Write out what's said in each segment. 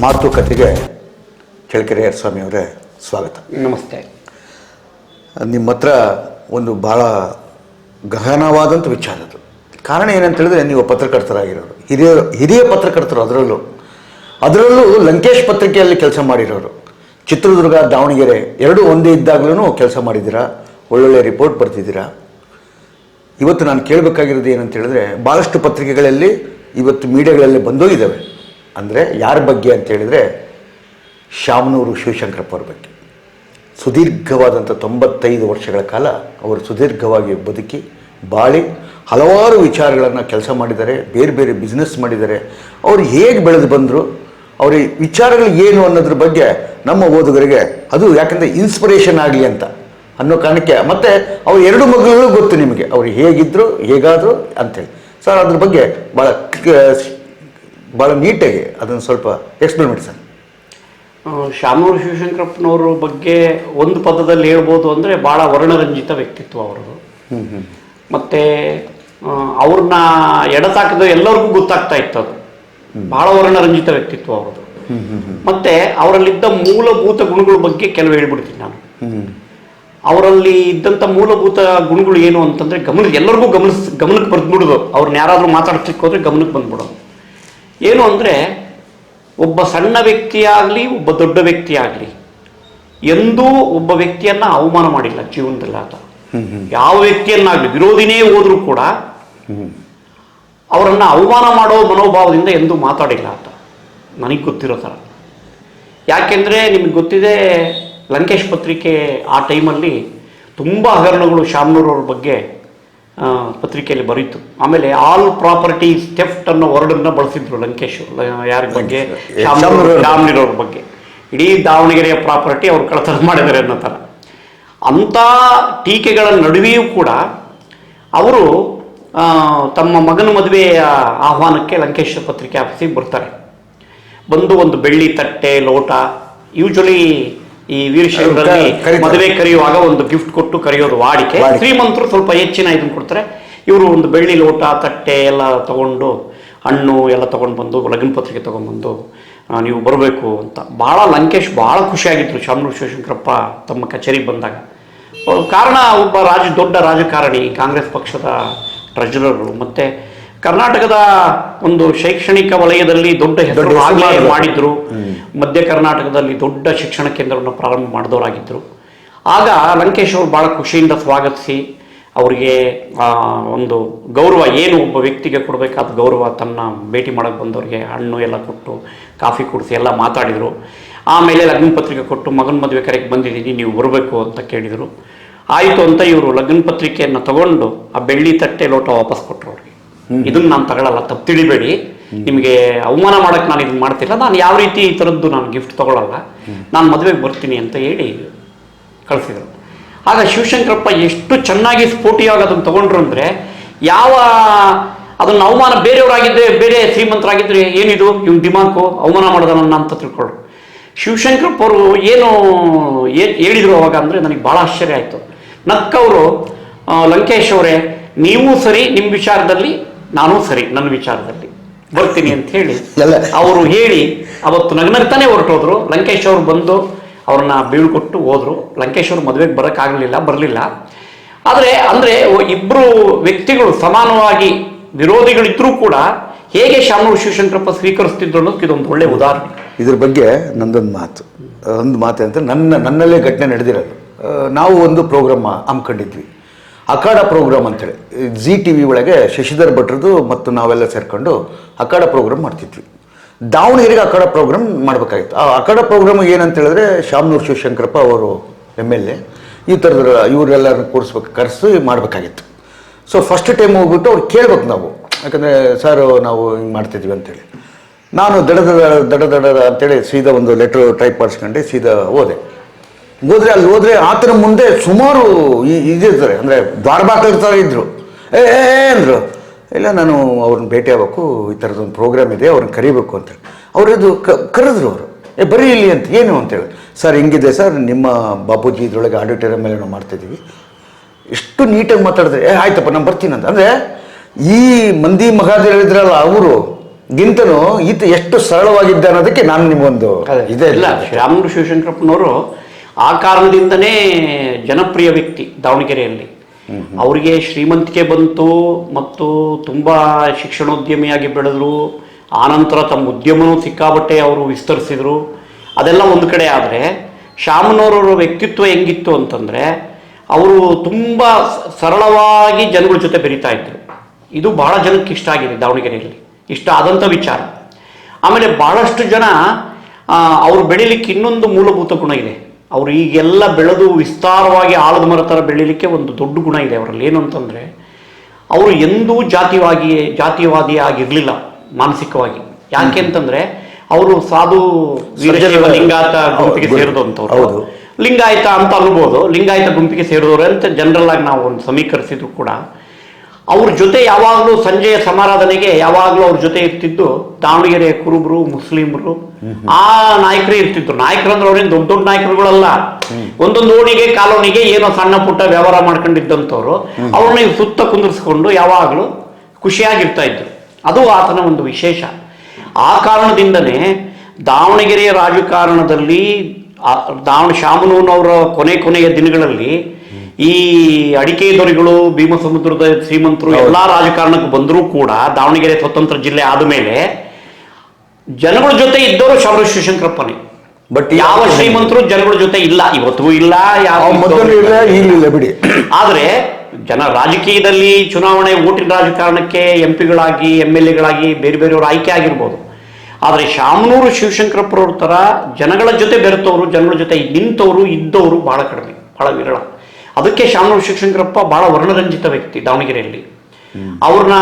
ಮಾತುಕತೆಗೆ ಚಳ್ಳಕೆರೆ ಸ್ವಾಮಿ ಅವರೇ ಸ್ವಾಗತ. ನಮಸ್ತೆ. ನಿಮ್ಮ ಹತ್ರ ಒಂದು ಭಾಳ ಗಹನವಾದಂಥ ವಿಚಾರ ಅದು. ಕಾರಣ ಏನಂತ ಹೇಳಿದ್ರೆ ನೀವು ಪತ್ರಕರ್ತರಾಗಿರೋರು. ಹಿರಿಯ ಹಿರಿಯ ಪತ್ರಕರ್ತರು ಅದರಲ್ಲೂ. ಅದರಲ್ಲೂ ಲಂಕೇಶ್ ಪತ್ರಿಕೆಯಲ್ಲಿ ಕೆಲಸ ಮಾಡಿರೋರು. ಚಿತ್ರದುರ್ಗ ದಾವಣಗೆರೆ ಎರಡೂ ಒಂದೇ ಇದ್ದಾಗಲೂ ಕೆಲಸ ಮಾಡಿದ್ದೀರಾ? ಒಳ್ಳೊಳ್ಳೆ ರಿಪೋರ್ಟ್ ಬರ್ತಿದ್ದೀರಾ? ಇವತ್ತು ನಾನು ಕೇಳಬೇಕಾಗಿರೋದು ಏನಂತ ಹೇಳಿದ್ರೆ ಭಾಳಷ್ಟು ಪತ್ರಿಕೆಗಳಲ್ಲಿ ಇವತ್ತು ಮೀಡಿಯಾಗಳಲ್ಲಿ ಬಂದೋಗಿದ್ದಾವೆ. ಅಂದರೆ ಯಾರ ಬಗ್ಗೆ ಅಂತ ಹೇಳಿದ್ರೆ ಶಾಮನೂರು ಶಿವಶಂಕರಪ್ಪ ಅವ್ರ ಬಗ್ಗೆ. ಸುದೀರ್ಘವಾದಂಥ ತೊಂಬತ್ತೈದು ವರ್ಷಗಳ ಕಾಲ ಅವರು ಸುದೀರ್ಘವಾಗಿ ಬದುಕಿ ಬಾಳಿ ಹಲವಾರು ವಿಚಾರಗಳನ್ನು ಕೆಲಸ ಮಾಡಿದ್ದಾರೆ, ಬೇರೆ ಬೇರೆ ಬಿಸ್ನೆಸ್ ಮಾಡಿದ್ದಾರೆ. ಅವರು ಹೇಗೆ ಬೆಳೆದು ಬಂದರು, ಅವ್ರ ವಿಚಾರಗಳು ಏನು ಅನ್ನೋದ್ರ ಬಗ್ಗೆ ನಮ್ಮ ಓದುಗರಿಗೆ ಅದು ಯಾಕಂದರೆ ಇನ್ಸ್ಪಿರೇಷನ್ ಆಗಲಿ ಅಂತ ಅನ್ನೋ ಕಾರಣಕ್ಕೆ ಮತ್ತು ಅವ್ರ ಎರಡು ಮಗಳು ಗೊತ್ತು ನಿಮಗೆ, ಅವರು ಹೇಗಿದ್ದರು ಹೇಗಾದರು ಅಂತೇಳಿ ಸರ್, ಅದ್ರ ಬಗ್ಗೆ ಭಾಳ ಭಾಳ ನೀಟಾಗಿ ಅದನ್ನು ಸ್ವಲ್ಪ ಎಕ್ಸ್ಪ್ಲೇನ್ ಮಾಡಿ ಸರ್. ಶಾಮೂರು ಶಿವಶಂಕರಪ್ಪನವ್ರ ಬಗ್ಗೆ ಒಂದು ಪದದಲ್ಲಿ ಹೇಳ್ಬೋದು ಅಂದರೆ ಭಾಳ ವರ್ಣರಂಜಿತ ವ್ಯಕ್ತಿತ್ವ ಅವರದು ಮತ್ತು ಅವ್ರನ್ನ ಎಡತಾಕದ ಎಲ್ಲರಿಗೂ ಗೊತ್ತಾಗ್ತಾ ಇತ್ತು ಅದು ಭಾಳ ವರ್ಣರಂಜಿತ ವ್ಯಕ್ತಿತ್ವ ಅವರದು ಮತ್ತೆ ಅವರಲ್ಲಿದ್ದ ಮೂಲಭೂತ ಗುಣಗಳ ಬಗ್ಗೆ ಕೆಲವು ಹೇಳ್ಬಿಡ್ತೀನಿ ನಾನು. ಅವರಲ್ಲಿ ಇದ್ದಂಥ ಮೂಲಭೂತ ಗುಣಗಳು ಏನು ಅಂತಂದರೆ ಗಮನ ಎಲ್ಲರಿಗೂ ಗಮನಿಸ್ ಗಮನಕ್ಕೆ ಬಂದ್ಬಿಡೋದು ಅವ್ರನ್ನ ಯಾರಾದರೂ ಮಾತಾಡ್ತಿಕ್ಕೋದ್ರೆ ಹೋದರೆ ಗಮನಕ್ಕೆ ಬಂದ್ಬಿಡೋದು. ಏನು ಅಂದರೆ ಒಬ್ಬ ಸಣ್ಣ ವ್ಯಕ್ತಿಯಾಗಲಿ ಒಬ್ಬ ದೊಡ್ಡ ವ್ಯಕ್ತಿಯಾಗಲಿ ಎಂದೂ ಒಬ್ಬ ವ್ಯಕ್ತಿಯನ್ನ ಅವಮಾನ ಮಾಡಿಲ್ಲ ಜೀವನದಲ್ಲಿ ಆತ. ಯಾವ ವ್ಯಕ್ತಿಯನ್ನಾಗಲಿ ವಿರೋಧಿನೇ ಹೋದರೂ ಕೂಡ ಅವರನ್ನು ಅವಮಾನ ಮಾಡೋ ಮನೋಭಾವದಿಂದ ಎಂದೂ ಮಾತಾಡಿಲ್ಲ ಆತ. ನನಗೆ ಗೊತ್ತಿರೋ ಥರ. ಯಾಕೆಂದರೆ ನಿಮಗೆ ಗೊತ್ತಿದೆ ಲಂಕೇಶ್ ಪತ್ರಿಕೆ ಆ ಟೈಮಲ್ಲಿ ತುಂಬ ಹಗರಣಗಳು ಶಾಮನೂರವ್ರ ಬಗ್ಗೆ ಪತ್ರಿಕೆಯಲ್ಲಿ ಬರೀತು. ಆಮೇಲೆ ಆಲ್ ಪ್ರಾಪರ್ಟಿ ಸ್ಟೆಫ್ಟ್ ಅನ್ನೋ ವರ್ಡನ್ನು ಬಳಸಿದ್ರು ಲಂಕೇಶ್ ಯಾರ ಬಗ್ಗೆ? ರಾಮ್ನಿರೋರ. ಬಗ್ಗೆ. ಇಡೀ ದಾವಣಗೆರೆಯ ಪ್ರಾಪರ್ಟಿ ಅವ್ರು ಕಳತನ ಮಾಡಿದ್ದಾರೆ ಅನ್ನೋ ಥರ. ಅಂಥ ಟೀಕೆಗಳ ನಡುವೆಯೂ ಕೂಡ ಅವರು ತಮ್ಮ ಮಗನ ಮದುವೆಯ ಆಹ್ವಾನಕ್ಕೆ ಲಂಕೇಶ್ ಪತ್ರಿಕೆ ಆಫೀಸಿಗೆ ಬರ್ತಾರೆ. ಬಂದು ಒಂದು ಬೆಳ್ಳಿ ತಟ್ಟೆ ಲೋಟ ಯೂಶಲಿ ಈ ವೀರಶೈವರಲ್ಲಿ. ಮದುವೆ ಕರೆಯುವಾಗ ಒಂದು ಗಿಫ್ಟ್ ಕೊಟ್ಟು ಕರೆಯೋದು ವಾಡಿಕೆ. ಶ್ರೀಮಂತರು ಸ್ವಲ್ಪ ಹೆಚ್ಚಿನ ಇದನ್ನು ಕೊಡ್ತಾರೆ ಇವರು ಒಂದು ಬೆಳ್ಳಿ ಲೋಟ ತಟ್ಟೆ ಎಲ್ಲ ತಗೊಂಡು ಹಣ್ಣು ಎಲ್ಲ ತಗೊಂಡು ಬಂದು ಲಗ್ನ ಪತ್ರಿಕೆ ತಗೊಂಡ್ಬಂದು ನೀವು ಬರಬೇಕು ಅಂತ ಭಾಳ ಲಂಕೇಶ್ ಭಾಳ ಖುಷಿಯಾಗಿತ್ತು ಶಾಮನೂರು ಶಿವಶಂಕರಪ್ಪ ತಮ್ಮ ಕಚೇರಿಗೆ ಬಂದಾಗ ಕಾರಣ ಒಬ್ಬ ರಾಜ ದೊಡ್ಡ ರಾಜಕಾರಣಿ ಕಾಂಗ್ರೆಸ್ ಪಕ್ಷದ ಟ್ರೆಜರರು ಮತ್ತೆ ಕರ್ನಾಟಕದ ಒಂದು ಶೈಕ್ಷಣಿಕ ವಲಯದಲ್ಲಿ ದೊಡ್ಡ ಹೆಸರು. ಮಾಡಿದ್ರು. ಮಧ್ಯ ಕರ್ನಾಟಕದಲ್ಲಿ ದೊಡ್ಡ ಶಿಕ್ಷಣ ಕೇಂದ್ರವನ್ನು ಪ್ರಾರಂಭ ಮಾಡಿದವರಾಗಿದ್ದರು ಆಗ ಲಂಕೇಶ್ ಅವರು ಭಾಳ ಖುಷಿಯಿಂದ ಸ್ವಾಗತಿಸಿ ಅವರಿಗೆ ಒಂದು ಗೌರವ ಏನು ಒಬ್ಬ ವ್ಯಕ್ತಿಗೆ ಕೊಡಬೇಕಾದ ಗೌರವ ತನ್ನ ಭೇಟಿ ಮಾಡೋಕ್ಕೆ ಬಂದವರಿಗೆ ಹಣ್ಣು ಎಲ್ಲ ಕೊಟ್ಟು ಕಾಫಿ ಕುಡಿಸಿ ಎಲ್ಲ ಮಾತಾಡಿದರು. ಆಮೇಲೆ ಲಗ್ನ ಪತ್ರಿಕೆ ಕೊಟ್ಟು ಮಗನ ಮದುವೆ ಕರೆಗೆ ಬಂದಿದ್ದೀನಿ ನೀವು ಬರಬೇಕು ಅಂತ ಕೇಳಿದರು. ಆಯಿತು ಅಂತ ಇವರು ಲಗ್ನ ಪತ್ರಿಕೆಯನ್ನು ತಗೊಂಡು ಆ ಬೆಳ್ಳಿ ತಟ್ಟೆ ಲೋಟ ವಾಪಸ್ ಕೊಟ್ಟರು ಅವ್ರಿಗೆ ಇದನ್ನ ನಾನು ತಗೊಳ್ಳಲ್ಲ ತಪ್ಪು ತಿಳಿಬೇಡಿ. ನಿಮಗೆ ಅವಮಾನ ಮಾಡಕ್ಕೆ ನಾನು ಇದನ್ನ ಮಾಡ್ತಿಲ್ಲ ನಾನು ಯಾವ ರೀತಿ ಈ ಥರದ್ದು ನಾನು ಗಿಫ್ಟ್ ತಗೊಳ್ಳಲ್ಲ ನಾನು ಮದುವೆಗೆ ಬರ್ತೀನಿ ಅಂತ ಹೇಳಿ ಕಳಿಸಿದರು. ಆಗ ಶಿವಶಂಕರಪ್ಪ ಎಷ್ಟು ಚೆನ್ನಾಗಿ ಸ್ಫೋಟಿಯಾಗಿ ಅದನ್ನು ತಗೊಂಡ್ರು ಅಂದರೆ ಯಾವ ಅದನ್ನು ಅವಮಾನ ಬೇರೆಯವರಾಗಿದ್ದರೆ ಬೇರೆ ಶ್ರೀಮಂತರಾಗಿದ್ದರೆ ಏನಿದು? ಇವ್ನ ದಿಮಾಕು ಅವಮಾನ ಮಾಡೋದ ನನ್ನ ಅಂತ ತಿಳ್ಕೊಳ್ರು. ಶಿವಶಂಕರಪ್ಪ ಅವರು ಏನು ಹೇಳಿದರು ಹೇಳಿದ್ರು ಅವಾಗ ಅಂದರೆ ನನಗೆ ಭಾಳ ಆಶ್ಚರ್ಯ ಆಯಿತು. ನಕ್ಕವರು ಲಂಕೇಶ್ ಅವರೇ ನೀವು ಸರಿ ನಿಮ್ಮ ವಿಚಾರದಲ್ಲಿ ನಾನು ಸರಿ ನನ್ನ ವಿಚಾರದಲ್ಲಿ. ಬರ್ತೀನಿ ಅಂತ ಹೇಳಿ ಅವರು ಹೇಳಿ ಅವತ್ತು ನಗ್ನಗ್ತಾನೆ ಹೊರಟೋದ್ರು. ಲಂಕೇಶ್ ಅವರು ಬಂದು ಅವ್ರನ್ನ ಬೀಳ್ಕೊಟ್ಟು ಹೋದ್ರು. ಲಂಕೇಶ್ ಅವರು ಮದುವೆಗೆ ಬರೋಕ್ಕಾಗಲಿಲ್ಲ ಬರಲಿಲ್ಲ. ಆದರೆ ಅಂದರೆ ಇಬ್ಬರು ವ್ಯಕ್ತಿಗಳು ಸಮಾನವಾಗಿ ವಿರೋಧಿಗಳಿದ್ರೂ ಕೂಡ ಹೇಗೆ ಶಾಮನೂರು ಶಿವಶಂಕರಪ್ಪ ಸ್ವೀಕರಿಸ್ತಿದ್ರು ಅನ್ನೋದಕ್ಕೆ ಇದೊಂದು ಒಳ್ಳೆ ಉದಾಹರಣೆ. ಇದ್ರ ಬಗ್ಗೆ ನಂದೊಂದು ಮಾತು. ಒಂದು ಮಾತು ಅಂತ ನನ್ನ ನನ್ನಲ್ಲೇ ಘಟನೆ ನಡೆದಿರೋದು. ನಾವು ಒಂದು ಪ್ರೋಗ್ರಾಮ್ ಹಮ್ಮಿಕೊಂಡಿದ್ವಿ. ಅಖಾಡ ಪ್ರೋಗ್ರಾಮ್ ಅಂತೇಳಿ ಜಿ ಟಿ ವಿ ಒಳಗೆ ಶಶಿಧರ್ ಭಟ್ರದ್ದು ಮತ್ತು ನಾವೆಲ್ಲ ಸೇರ್ಕೊಂಡು ಅಖಾಡ ಪ್ರೋಗ್ರಾಮ್ ಮಾಡ್ತಿದ್ವಿ. ದಾವಣಗೆರೆಗೆ ಅಖಾಡ ಪ್ರೋಗ್ರಾಮ್ ಮಾಡಬೇಕಾಗಿತ್ತು. ಆ ಅಖಾಡ ಪ್ರೋಗ್ರಾಮ್ ಏನಂತ ಹೇಳಿದ್ರೆ ಶಾಮನೂರು ಶಿವಶಂಕರಪ್ಪ ಅವರು ಎಂ ಎಲ್ ಎ ಈ ಥರದ ಇವರೆಲ್ಲರನ್ನು ಕೂರಿಸ್ಬೇಕು, ಕರೆಸಿ ಮಾಡಬೇಕಾಗಿತ್ತು. ಸೊ ಫಸ್ಟ್ ಟೈಮ್ ಹೋಗ್ಬಿಟ್ಟು ಅವ್ರು ಕೇಳ್ಬೇಕು ನಾವು. ಯಾಕಂದರೆ ಸರ್ ನಾವು ಹಿಂಗೆ ಮಾಡ್ತಿದ್ವಿ ಅಂತೇಳಿ ನಾನು ದಡದ ದಡ ದಡ ದಡ ಅಂತೇಳಿ ಸೀದಾ ಒಂದು ಲೆಟ್ರ್ ಟೈಪ್ ಮಾಡಿಸ್ಕೊಂಡು, ಸೀದಾ ಹೋದೆ. ಹೋದ್ರೆ ಅಲ್ಲಿ ಹೋದ್ರೆ ಆತನ ಮುಂದೆ ಸುಮಾರು ಇದಿರ್ತಾರೆ ಅಂದರೆ ದ್ವಾರಬಾಕಲ್ ಥರ ಇದ್ದರು ಏ ಅಂದರು. ಇಲ್ಲ ನಾನು ಅವ್ರನ್ನ ಭೇಟಿ ಆಗಬೇಕು ಈ ಥರದೊಂದು ಪ್ರೋಗ್ರಾಮ್ ಇದೆ ಅವ್ರನ್ನ ಕರಿಬೇಕು ಅಂತ ಅವರದು ಕ ಕರೆದ್ರು ಅವರು. ಏ ಬರೀ ಇಲ್ಲಿ ಅಂತ ಏನು ಅಂತೇಳಿ ಸರ್ ಹಿಂಗಿದೆ ಸರ್ ನಿಮ್ಮ ಬಾಪೂಜಿ ಇದ್ರೊಳಗೆ ಆಡಿಟೋರಿಯಂ ಮೇಲೆ ನಾವು ಮಾಡ್ತಿದ್ದೀವಿ. ಎಷ್ಟು ನೀಟಾಗಿ ಮಾತಾಡಿದ್ರೆ ಏ ಆಯ್ತಪ್ಪ ನಾನು ಬರ್ತೀನಿ ಅಂತ. ಅಂದರೆ ಈ ಮಂದಿ ಮಗಾದಿಗಳಿದ್ರಲ್ಲ ಅವರು ಗಿಂತನೂ ಈತ ಎಷ್ಟು ಸರಳವಾಗಿದ್ದ ಅನ್ನೋದಕ್ಕೆ ನಾನು ನಿಮಗೊಂದು ಇದೆ ಇಲ್ಲ ಶ್ರೀರಾಮುಲು ಶಿವಶಂಕರಪ್ಪನವರು ಆ ಕಾರಣದಿಂದನೇ ಜನಪ್ರಿಯ ವ್ಯಕ್ತಿ ದಾವಣಗೆರೆಯಲ್ಲಿ. ಅವರಿಗೆ ಶ್ರೀಮಂತಿಕೆ ಬಂತು ಮತ್ತು ತುಂಬ ಶಿಕ್ಷಣೋದ್ಯಮಿಯಾಗಿ ಬೆಳೆದ್ರು. ಆನಂತರ ತಮ್ಮ ಉದ್ಯಮನೂ ಸಿಕ್ಕಾಬಟ್ಟೆ ಅವರು ವಿಸ್ತರಿಸಿದರು. ಅದೆಲ್ಲ ಒಂದು ಕಡೆ ಆದರೆ ಶಾಮನವರವರ ವ್ಯಕ್ತಿತ್ವ ಹೆಂಗಿತ್ತು ಅಂತಂದರೆ ಅವರು ತುಂಬ ಸರಳವಾಗಿ ಜನಗಳ ಜೊತೆ ಬೆರೀತಾ ಇದ್ದರು ಇದು ಬಹಳ ಜನಕ್ಕೆ ಇಷ್ಟ ಆಗಿದೆ ದಾವಣಗೆರೆಯಲ್ಲಿ. ಇಷ್ಟ ಆದಂಥ ವಿಚಾರ. ಆಮೇಲೆ ಬಹಳಷ್ಟು ಜನ ಅವ್ರು ಬೆಳಿಲಿಕ್ಕೆ ಇನ್ನೊಂದು ಮೂಲಭೂತ ಗುಣ ಇದೆ. ಅವರು ಈಗೆಲ್ಲ ಬೆಳೆದು ವಿಸ್ತಾರವಾಗಿ ಆಳದ ಮರ ಥರ ಬೆಳಿಲಿಕ್ಕೆ ಒಂದು ದೊಡ್ಡ ಗುಣ ಇದೆ ಅವರಲ್ಲಿ. ಏನು ಅಂತಂದರೆ ಅವರು ಎಂದೂ ಜಾತಿವಾಗಿ ಜಾತಿವಾದಿ ಆಗಿರಲಿಲ್ಲ ಮಾನಸಿಕವಾಗಿ. ಯಾಕೆ ಅಂತಂದ್ರೆ ಅವರು ಸಾಧು ಲಿಂಗಾಯತ ಗುಂಪಿಗೆ. ಸೇರಿದಂಥವ್ರು. ಹೌದು. ಲಿಂಗಾಯತ ಅಂತ ಅನ್ಬೋದು ಲಿಂಗಾಯತ ಗುಂಪಿಗೆ ಸೇರಿದವರು ಅಂತ ಜನರಲ್ ಆಗಿ ನಾವು ಒಂದು ಸಮೀಕರಿಸಿದ್ರು ಕೂಡ ಅವ್ರ ಜೊತೆ ಯಾವಾಗಲೂ ಸಂಜೆಯ ಸಮಾರಾಧನೆಗೆ ಯಾವಾಗಲೂ ಅವ್ರ ಜೊತೆ ಇರ್ತಿದ್ದು ದಾವಣಗೆರೆಯ ಕುರುಬರು ಮುಸ್ಲಿಮರು. ಆ ನಾಯಕರು ಇರ್ತಿದ್ರು. ನಾಯಕರು ಅಂದ್ರೆ ಅವ್ರೇನು ದೊಡ್ಡ ದೊಡ್ಡ ನಾಯಕರುಗಳಲ್ಲ. ಒಂದೊಂದು ಓಣಿಗೆ ಕಾಲೋನಿಗೆ ಏನೋ ಸಣ್ಣ ಪುಟ್ಟ ವ್ಯವಹಾರ ಮಾಡ್ಕೊಂಡಿದ್ದಂಥವ್ರು. ಅವ್ರನ್ನ ಸುತ್ತ ಕುಂದಿರಿಸ್ಕೊಂಡು ಯಾವಾಗಲೂ ಖುಷಿಯಾಗಿರ್ತಾ ಇದ್ರು. ಅದು ಆತನ ಒಂದು ವಿಶೇಷ. ಆ ಕಾರಣದಿಂದನೇ ದಾವಣಗೆರೆಯ ರಾಜಕಾರಣದಲ್ಲಿ ದಾವಣ ಶಾಮನೂನವರ ಕೊನೆ ಕೊನೆಯ ದಿನಗಳಲ್ಲಿ ಈ ಅಡಿಕೆ ದೊರೆಗಳು ಭೀಮಸಮುದ್ರದ ಶ್ರೀಮಂತರು ಎಲ್ಲಾ ರಾಜಕಾರಣಕ್ಕೆ ಬಂದರೂ ಕೂಡ ದಾವಣಗೆರೆ ಸ್ವತಂತ್ರ ಜಿಲ್ಲೆ ಆದಮೇಲೆ ಜನಗಳ ಜೊತೆ ಇದ್ದವರು ಶಾಮರಾಜ ಶಿವಶಂಕರಪ್ಪನೇ ಬಟ್ ಯಾವ ಶ್ರೀಮಂತರು ಜನಗಳ ಜೊತೆ ಇಲ್ಲ ಇವತ್ತಿಗೂ ಇಲ್ಲ ಯಾವ ಬಿಡಿ. ಆದ್ರೆ ಜನ ರಾಜಕೀಯದಲ್ಲಿ ಚುನಾವಣೆ ಓಟಿನ ರಾಜಕಾರಣಕ್ಕೆ ಎಂ ಪಿಗಳಾಗಿ ಎಂ ಎಲ್ ಎಗಳಾಗಿ ಬೇರೆ ಬೇರೆಯವರು ಆಯ್ಕೆ ಆಗಿರ್ಬೋದು. ಆದರೆ ಶಾಮನೂರು ಶಿವಶಂಕರಪ್ಪರವ್ರ ಥರ ಜನಗಳ ಜೊತೆ ಬೆರೆತವರು ಜನಗಳ ಜೊತೆ ನಿಂತವರು ಇದ್ದವರು ಬಹಳ ಕಡಿಮೆ ಬಹಳ ವಿರಳ. ಅದಕ್ಕೆ ಶಾಮನೂರು ಶಿವಶಂಕರಪ್ಪ ಬಹಳ ವರ್ಣರಂಜಿತ ವ್ಯಕ್ತಿ ದಾವಣಗೆರೆಯಲ್ಲಿ. ಅವ್ರನ್ನ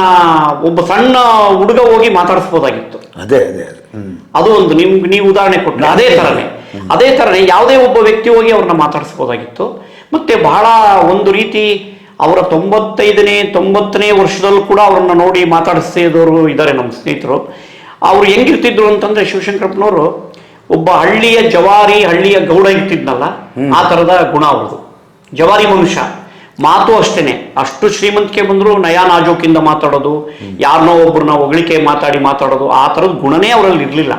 ಒಬ್ಬ ಸಣ್ಣ ಹುಡುಗ ಹೋಗಿ ಮಾತಾಡಿಸ್ಬೋದಾಗಿತ್ತು. ಅದೇ ಅದೇ ಅದೇ. ಒಂದು ನಿಮ್ಗೆ ನೀವು ಉದಾಹರಣೆ ಕೊಟ್ಟ ಅದೇ ತರನೇ. ಅದೇ ತರನೇ ಯಾವುದೇ ಒಬ್ಬ ವ್ಯಕ್ತಿ ಹೋಗಿ ಅವ್ರನ್ನ ಮಾತಾಡಿಸ್ಬೋದಾಗಿತ್ತು. ಮತ್ತೆ ಬಹಳ ಒಂದು ರೀತಿ ಅವರ ತೊಂಬತ್ತೈದನೇ ತೊಂಬತ್ತನೇ ವರ್ಷದಲ್ಲೂ ಕೂಡ ಅವ್ರನ್ನ ನೋಡಿ ಮಾತಾಡಿಸಿದವರು ಇದ್ದಾರೆ ನಮ್ಮ ಸ್ನೇಹಿತರು. ಅವ್ರು ಹೆಂಗಿರ್ತಿದ್ರು ಅಂತಂದ್ರೆ ಶಿವಶಂಕರಪ್ಪನವರು ಒಬ್ಬ ಹಳ್ಳಿಯ ಜವಾರಿ ಹಳ್ಳಿಯ ಗೌಡ ಇರ್ತಿದ್ನಲ್ಲ ಆ ತರದ ಗುಣ ಅವ್ರದ್ದು. ಜವಾರಿ ಮನುಷ್ಯ. ಮಾತು ಅಷ್ಟೇನೆ. ಅಷ್ಟು ಶ್ರೀಮಂತಿಕೆ ಬಂದರೂ ನಯಾ ನಾಜೋಕಿಂದ ಮಾತಾಡೋದು ಯಾರನ್ನೋ ಒಬ್ಬರನ್ನ ಹೊಗಳಿಕೆ ಮಾತಾಡಿ ಮಾತಾಡೋದು ಆ ಥರದ ಗುಣನೇ ಅವರಲ್ಲಿ ಇರಲಿಲ್ಲ.